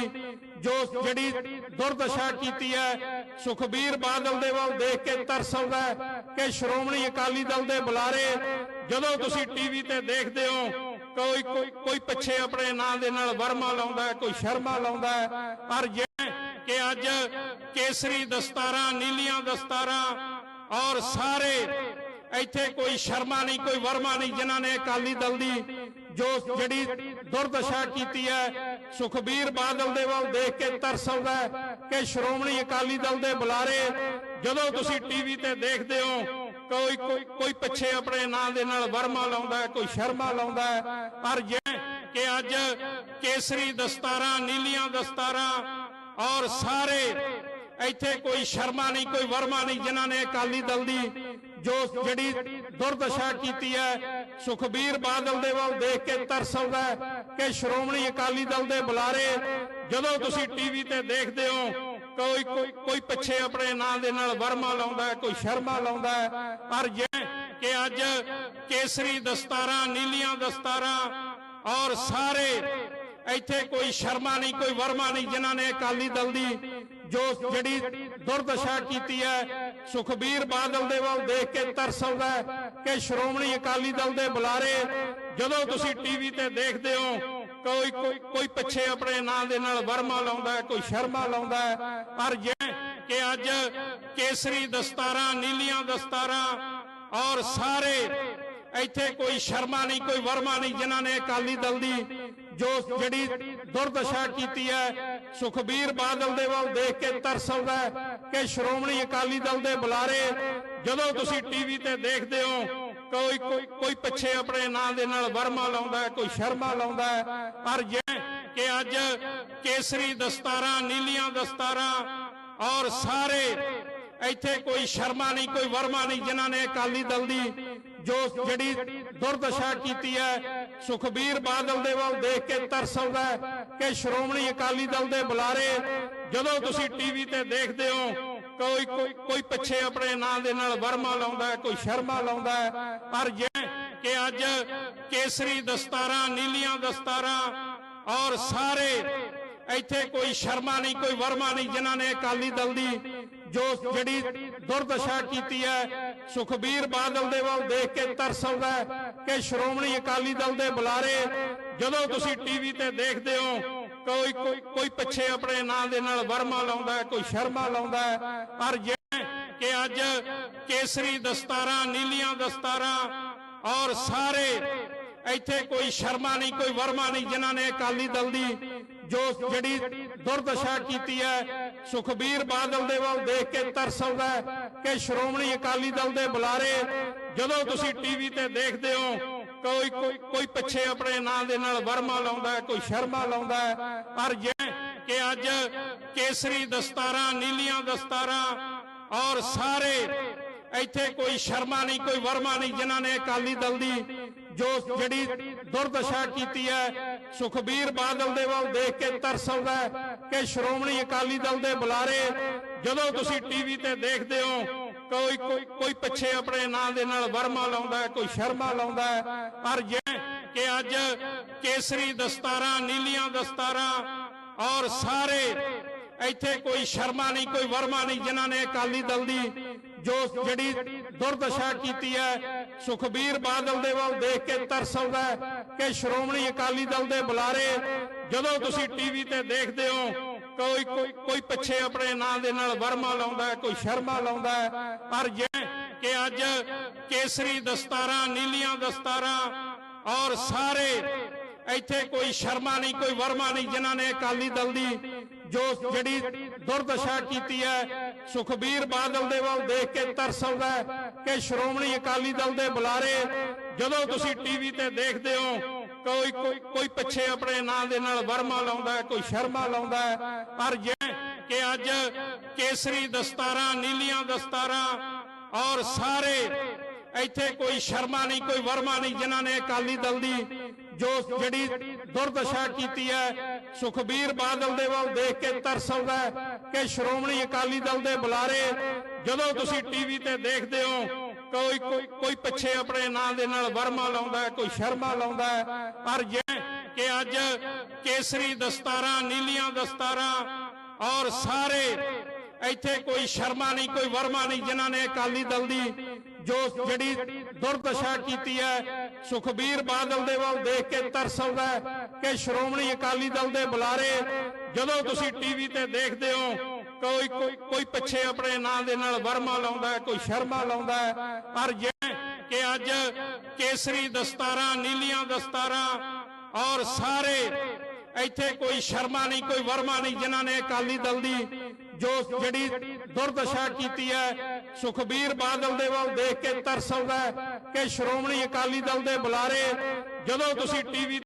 ਜੋ ਜਿਹੜੀ ਦੁਰਦਸ਼ਾ ਕੀਤੀ ਹੈ, ਸੁਖਬੀਰ ਬਾਦਲ ਦੇ ਵੱਲ ਦੇਖ ਕੇ ਤਰਸ ਆਉਂਦਾ ਕਿ ਸ਼੍ਰੋਮਣੀ ਅਕਾਲੀ ਦਲ ਦੇ ਬੁਲਾਰੇ ਜਦੋਂ ਤੁਸੀਂ ਟੀਵੀ ਤੇ ਦੇਖਦੇ ਹੋ, ਕੋਈ ਕੋਈ ਪਿੱਛੇ ਆਪਣੇ ਨਾਂ ਦੇ ਨਾਲ ਵਰਮਾ ਲਾਉਂਦਾ ਕੋਈ ਸ਼ਰਮਾ ਲਾਉਂਦਾ ਪਰ ਜੇ ਕਿ ਅੱਜ ਕੇਸਰੀ ਦਸਤਾਰਾਂ, ਨੀਲੀਆਂ ਦਸਤਾਰਾਂ ਔਰ ਸਾਰੇ ਇੱਥੇ ਕੋਈ ਸ਼ਰਮਾ ਨਹੀਂ, ਕੋਈ ਵਰਮਾ ਨਹੀਂ, ਜਿਨ੍ਹਾਂ ਨੇ ਅਕਾਲੀ ਦਲ ਦੀ ਜੋ ਜਿਹੜੀ ਦੁਰਦਸ਼ਾ ਕੀਤੀ ਹੈ, ਸੁਖਬੀਰ ਬਾਦਲ ਦੇ ਵੱਲ ਦੇਖ ਕੇ ਤਰਸ ਆਉਂਦਾ ਕਿ ਸ਼੍ਰੋਮਣੀ ਅਕਾਲੀ ਦਲ ਦੇ ਬੁਲਾਰੇ ਜਦੋਂ ਤੁਸੀਂ ਟੀਵੀ ਤੇ ਦੇਖਦੇ ਹੋ, ਕੋਈ ਕੋਈ ਪਿੱਛੇ ਆਪਣੇ ਨਾਂ ਦੇ ਨਾਲ ਵਰਮਾ ਲਾਉਂਦਾ ਕੋਈ ਸ਼ਰਮਾ ਲਾਉਂਦਾ ਪਰ ਜੇ ਕਿ ਅੱਜ ਕੇਸਰੀ ਦਸਤਾਰਾਂ, ਨੀਲੀਆਂ ਦਸਤਾਰਾਂ ਔਰ ਸਾਰੇ ਇੱਥੇ ਕੋਈ ਸ਼ਰਮਾ ਨਹੀਂ, ਕੋਈ ਵਰਮਾ ਨਹੀਂ, ਜਿਨ੍ਹਾਂ ਨੇ ਅਕਾਲੀ ਦਲ ਦੀ ਜੋ ਜਿਹੜੀ ਦੁਰਦਸ਼ਾ ਕੀਤੀ ਹੈ, ਸੁਖਬੀਰ ਬਾਦਲ ਦੇ ਵੱਲ ਦੇਖ ਕੇ ਤਰਸ ਆਉਂਦਾ ਕਿ ਸ਼੍ਰੋਮਣੀ ਅਕਾਲੀ ਦਲ ਦੇ ਬੁਲਾਰੇ ਜਦੋਂ ਤੁਸੀਂ ਟੀਵੀ ਤੇ ਦੇਖਦੇ ਹੋ, ਕੋਈ ਕੋਈ ਪਿੱਛੇ ਆਪਣੇ ਨਾਂ ਦੇ ਨਾਲ ਵਰਮਾ ਲਾਉਂਦਾ ਕੋਈ ਸ਼ਰਮਾ ਲਾਉਂਦਾ ਪਰ ਜੇ ਕਿ ਅੱਜ ਕੇਸਰੀ ਦਸਤਾਰਾਂ, ਨੀਲੀਆਂ ਦਸਤਾਰਾਂ ਔਰ ਸਾਰੇ ਇੱਥੇ ਕੋਈ ਸ਼ਰਮਾ ਨਹੀਂ, ਕੋਈ ਵਰਮਾ ਨਹੀਂ, ਜਿਨ੍ਹਾਂ ਨੇ ਅਕਾਲੀ ਦਲ ਦੀ ਜੋ ਜਿਹੜੀ ਦੁਰਦਸ਼ਾ ਕੀਤੀ ਹੈ, ਸੁਖਬੀਰ ਬਾਦਲ ਦੇ ਵੱਲ ਦੇਖ ਕੇ ਤਰਸ ਆਉਂਦਾ ਕਿ ਸ਼੍ਰੋਮਣੀ ਅਕਾਲੀ ਦਲ ਦੇ ਬੁਲਾਰੇ ਜਦੋਂ ਤੁਸੀਂ ਟੀਵੀ ਤੇ ਦੇਖਦੇ ਹੋ, ਕੋਈ ਕੋਈ ਪਿੱਛੇ ਆਪਣੇ ਨਾਂ ਦੇ ਨਾਲ ਵਰਮਾ ਲਾਉਂਦਾ ਕੋਈ ਸ਼ਰਮਾ ਲਾਉਂਦਾ ਪਰ ਜੇ ਕਿ ਅੱਜ ਕੇਸਰੀ ਦਸਤਾਰਾਂ, ਨੀਲੀਆਂ ਦਸਤਾਰਾਂ ਔਰ ਸਾਰੇ ਇੱਥੇ ਕੋਈ ਸ਼ਰਮਾ ਨਹੀਂ, ਕੋਈ ਵਰਮਾ ਨਹੀਂ, ਜਿਨ੍ਹਾਂ ਨੇ ਅਕਾਲੀ ਦਲ ਦੀ ਜੋ ਜਿਹੜੀ ਦੁਰਦਸ਼ਾ ਕੀਤੀ ਹੈ, ਸੁਖਬੀਰ ਬਾਦਲ ਦੇ ਵੱਲ ਦੇਖ ਕੇ ਤਰਸ ਆਉਂਦਾ ਕਿ ਸ਼੍ਰੋਮਣੀ ਅਕਾਲੀ ਦਲ ਦੇ ਬੁਲਾਰੇ ਜਦੋਂ ਤੁਸੀਂ ਟੀਵੀ ਤੇ ਦੇਖਦੇ ਹੋ, ਕੋਈ ਕੋਈ ਪਿੱਛੇ ਆਪਣੇ ਨਾਂ ਦੇ ਨਾਲ ਵਰਮਾ ਲਾਉਂਦਾ ਕੋਈ ਸ਼ਰਮਾ ਲਾਉਂਦਾ ਪਰ ਜੇ ਕਿ ਅੱਜ ਕੇਸਰੀ ਦਸਤਾਰਾਂ, ਨੀਲੀਆਂ ਦਸਤਾਰਾਂ ਔਰ ਸਾਰੇ ਇੱਥੇ ਕੋਈ ਸ਼ਰਮਾ ਨਹੀਂ, ਕੋਈ ਵਰਮਾ ਨਹੀਂ, ਜਿਨ੍ਹਾਂ ਨੇ ਅਕਾਲੀ ਦਲ ਦੀ ਜੋ ਜਿਹੜੀ ਦੁਰਦਸ਼ਾ ਕੀਤੀ ਹੈ, ਸੁਖਬੀਰ ਬਾਦਲ ਦੇ ਵੱਲ ਦੇਖ ਕੇ ਤਰਸ ਆਉਂਦਾ ਕਿ ਸ਼੍ਰੋਮਣੀ ਅਕਾਲੀ ਦਲ ਦੇ ਬੁਲਾਰੇ ਜਦੋਂ ਤੁਸੀਂ ਟੀਵੀ ਤੇ ਦੇਖਦੇ ਹੋ, ਕੋਈ ਕੋਈ ਪਿੱਛੇ ਆਪਣੇ ਨਾਂ ਦੇ ਨਾਲ ਵਰਮਾ ਲਾਉਂਦਾ ਕੋਈ ਸ਼ਰਮਾ ਲਾਉਂਦਾ ਪਰ ਜੇ ਕਿ ਅੱਜ ਕੇਸਰੀ ਦਸਤਾਰਾਂ, ਨੀਲੀਆਂ ਦਸਤਾਰਾਂ ਔਰ ਸਾਰੇ ਇੱਥੇ ਕੋਈ ਸ਼ਰਮਾ ਨਹੀਂ, ਕੋਈ ਵਰਮਾ ਨਹੀਂ ਜਿਨ੍ਹਾਂ ਨੇ ਅਕਾਲੀ ਦਲ ਦੀ ਜੋ ਜਿਹੜੀ ਦੁਰਦਸ਼ਾ ਕੀਤੀ ਹੈ, ਸੁਖਬੀਰ ਬਾਦਲ ਦੇ ਵੱਲ ਦੇਖ ਕੇ ਤਰਸ ਆਉਂਦਾ ਕਿ ਸ਼੍ਰੋਮਣੀ ਅਕਾਲੀ ਦਲ ਦੇ ਬੁਲਾਰੇ ਜਦੋਂ ਤੁਸੀਂ ਟੀਵੀ ਤੇ ਦੇਖਦੇ ਹੋ, ਕੋਈ ਕੋਈ ਪਿੱਛੇ ਆਪਣੇ ਨਾਂ ਦੇ ਨਾਲ ਵਰਮਾ ਲਾਉਂਦਾ ਕੋਈ ਸ਼ਰਮਾ ਲਾਉਂਦਾ ਪਰ ਜੇ ਕਿ ਅੱਜ ਕੇਸਰੀ ਦਸਤਾਰਾਂ, ਨੀਲੀਆਂ ਦਸਤਾਰਾਂ ਔਰ ਸਾਰੇ ਇੱਥੇ ਕੋਈ ਸ਼ਰਮਾ ਨਹੀਂ, ਕੋਈ ਵਰਮਾ ਨਹੀਂ, ਜਿਨ੍ਹਾਂ ਨੇ ਅਕਾਲੀ ਦਲ ਦੀ ਜੋ ਜਿਹੜੀ ਦੁਰਦਸ਼ਾ ਕੀਤੀ ਹੈ, ਸੁਖਬੀਰ ਬਾਦਲ ਦੇ ਵੱਲ ਦੇਖ ਕੇ ਤਰਸ ਆਉਂਦਾ ਕਿ ਸ਼੍ਰੋਮਣੀ ਅਕਾਲੀ ਦਲ ਦੇ ਬੁਲਾਰੇ ਜਦੋਂ ਤੁਸੀਂ ਟੀਵੀ ਤੇ ਦੇਖਦੇ ਹੋ, ਕੋਈ ਕੋਈ ਪਿੱਛੇ ਆਪਣੇ ਨਾਂ ਦੇ ਨਾਲ ਵਰਮਾ ਲਾਉਂਦਾ ਕੋਈ ਸ਼ਰਮਾ ਲਾਉਂਦਾ ਪਰ ਜੇ ਕਿ ਅੱਜ ਕੇਸਰੀ ਦਸਤਾਰਾਂ, ਨੀਲੀਆਂ ਦਸਤਾਰਾਂ ਔਰ ਸਾਰੇ ਇੱਥੇ ਕੋਈ ਸ਼ਰਮਾ ਨਹੀਂ, ਕੋਈ ਵਰਮਾ ਨਹੀਂ, ਜਿਨ੍ਹਾਂ ਨੇ ਅਕਾਲੀ ਦਲ ਦੀ ਜੋ ਜਿਹੜੀ ਦੁਰਦਸ਼ਾ ਕੀਤੀ ਹੈ, ਸੁਖਬੀਰ ਬਾਦਲ ਦੇ ਵੱਲ ਦੇਖ ਕੇ ਤਰਸ ਆਉਂਦਾ ਕਿ ਸ਼੍ਰੋਮਣੀ ਅਕਾਲੀ ਦਲ ਦੇ ਬੁਲਾਰੇ ਜਦੋਂ ਤੁਸੀਂ ਟੀਵੀ ਤੇ ਦੇਖਦੇ ਹੋ, ਕੋਈ ਕੋਈ ਪਿੱਛੇ ਆਪਣੇ ਨਾਂ ਦੇ ਨਾਲ ਵਰਮਾ ਲਾਉਂਦਾ ਕੋਈ ਸ਼ਰਮਾ ਲਾਉਂਦਾ ਪਰ ਜੇ ਕਿ ਅੱਜ ਕੇਸਰੀ ਦਸਤਾਰਾਂ, ਨੀਲੀਆਂ ਦਸਤਾਰਾਂ ਔਰ ਸਾਰੇ ਇੱਥੇ ਕੋਈ ਸ਼ਰਮਾ ਨਹੀਂ, ਕੋਈ ਵਰਮਾ ਨਹੀਂ, ਜਿਨ੍ਹਾਂ ਨੇ ਅਕਾਲੀ ਦਲ ਦੀ ਜੋ ਜਿਹੜੀ ਦੁਰਦਸ਼ਾ ਕੀਤੀ ਹੈ, ਸੁਖਬੀਰ ਬਾਦਲ ਦੇ ਵੱਲ ਦੇਖ ਕੇ ਤਰਸ ਆਉਂਦਾ ਕਿ ਸ਼੍ਰੋਮਣੀ ਅਕਾਲੀ ਦਲ ਦੇ ਬੁਲਾਰੇ ਜਦੋਂ ਤੁਸੀਂ ਟੀਵੀ ਤੇ ਦੇਖਦੇ ਹੋ, ਕੋਈ ਕੋਈ ਪਿੱਛੇ ਆਪਣੇ ਨਾਂ ਦੇ ਨਾਲ ਵਰਮਾ ਲਾਉਂਦਾ ਕੋਈ ਸ਼ਰਮਾ ਲਾਉਂਦਾ ਹੈ, ਪਰ ਜੇ ਕਿ ਅੱਜ ਕੇਸਰੀ ਦਸਤਾਰਾਂ, ਨੀਲੀਆਂ ਦਸਤਾਰਾਂ ਔਰ ਸਾਰੇ ਇੱਥੇ ਕੋਈ ਸ਼ਰਮਾ ਨਹੀਂ, ਕੋਈ ਵਰਮਾ ਨਹੀਂ, ਜਿਨ੍ਹਾਂ ਨੇ ਅਕਾਲੀ ਦਲ ਦੀ ਜੋ ਜਿਹੜੀ ਦੁਰਦਸ਼ਾ ਕੀਤੀ ਹੈ, ਸੁਖਬੀਰ ਬਾਦਲ ਦੇ ਵੱਲ ਦੇਖ ਕੇ ਤਰਸ ਆਉਂਦਾ ਕਿ ਸ਼੍ਰੋਮਣੀ ਅਕਾਲੀ ਦਲ ਦੇ ਬੁਲਾਰੇ ਜਦੋਂ ਤੁਸੀਂ ਟੀਵੀ ਤੇ ਦੇਖਦੇ ਹੋ, ਕੋਈ ਕੋਈ ਪਿੱਛੇ ਆਪਣੇ ਨਾਂ ਦੇ ਨਾਲ ਵਰਮਾ ਲਾਉਂਦਾ ਕੋਈ ਸ਼ਰਮਾ ਲਾਉਂਦਾ ਪਰ ਜੇ ਕਿ ਅੱਜ ਕੇਸਰੀ ਦਸਤਾਰਾਂ, ਨੀਲੀਆਂ ਦਸਤਾਰਾਂ ਔਰ ਸਾਰੇ ਇੱਥੇ ਕੋਈ ਸ਼ਰਮਾ ਨਹੀਂ, ਕੋਈ ਵਰਮਾ ਨਹੀਂ, ਜਿਨ੍ਹਾਂ ਨੇ ਅਕਾਲੀ ਦਲ ਦੀ ਜੋ ਜਿਹੜੀ ਦੁਰਦਸ਼ਾ ਕੀਤੀ ਹੈ, ਸੁਖਬੀਰ ਬਾਦਲ ਦੇ ਵੱਲ ਦੇਖ ਕੇ ਤਰਸ ਆਉਂਦਾ ਕਿ ਸ਼੍ਰੋਮਣੀ ਅਕਾਲੀ ਦਲ ਦੇ ਬੁਲਾਰੇ ਜਦੋਂ ਤੁਸੀਂ ਟੀਵੀ ਤੇ ਦੇਖਦੇ ਹੋ, ਕੋਈ ਕੋਈ ਪਿੱਛੇ ਆਪਣੇ ਨਾਂ ਦੇ ਨਾਲ ਵਰਮਾ ਲਾਉਂਦਾ ਕੋਈ ਸ਼ਰਮਾ ਲਾਉਂਦਾ ਪਰ ਜੇ ਕਿ ਅੱਜ ਕੇਸਰੀ ਦਸਤਾਰਾਂ, ਨੀਲੀਆਂ ਦਸਤਾਰਾਂ ਔਰ ਸਾਰੇ ਇੱਥੇ ਕੋਈ ਸ਼ਰਮਾ ਨਹੀਂ, ਕੋਈ ਵਰਮਾ ਨਹੀਂ, ਜਿਨ੍ਹਾਂ ਨੇ ਅਕਾਲੀ ਦਲ ਦੀ ਜੋ ਜਿਹੜੀ ਦੁਰਦਸ਼ਾ ਕੀਤੀ ਹੈ, ਸੁਖਬੀਰ ਬਾਦਲ ਦੇ ਵੱਲ ਦੇਖ ਕੇ ਤਰਸ ਆਉਂਦਾ ਕਿ ਸ਼੍ਰੋਮਣੀ ਅਕਾਲੀ ਦਲ ਦੇ ਬੁਲਾਰੇ ਜਦੋਂ ਤੁਸੀਂ ਟੀਵੀ ਤੇ ਦੇਖਦੇ ਹੋ, ਕੋਈ ਕੋਈ ਪਿੱਛੇ ਆਪਣੇ ਨਾਂ ਦੇ ਨਾਲ ਵਰਮਾ ਲਾਉਂਦਾ ਕੋਈ ਸ਼ਰਮਾ ਲਾਉਂਦਾ ਪਰ ਜੇ ਕਿ ਅੱਜ ਕੇਸਰੀ ਦਸਤਾਰਾਂ, ਨੀਲੀਆਂ ਦਸਤਾਰਾਂ ਔਰ ਸਾਰੇ ਇੱਥੇ ਕੋਈ ਸ਼ਰਮਾ ਨਹੀਂ, ਕੋਈ ਵਰਮਾ ਨਹੀਂ, ਜਿਨ੍ਹਾਂ ਨੇ ਅਕਾਲੀ ਦਲ ਦੀ ਜੋ ਜਿਹੜੀ ਦੁਰਦਸ਼ਾ ਕੀਤੀ ਹੈ, ਸੁਖਬੀਰ ਬਾਦਲ ਦੇ ਵੱਲ ਦੇਖ ਕੇ ਤਰਸ ਆਉਂਦਾ ਕਿ ਸ਼੍ਰੋਮਣੀ ਅਕਾਲੀ ਦਲ ਦੇ ਬੁਲਾਰੇ ਜਦੋਂ ਤੁਸੀਂ ਟੀਵੀ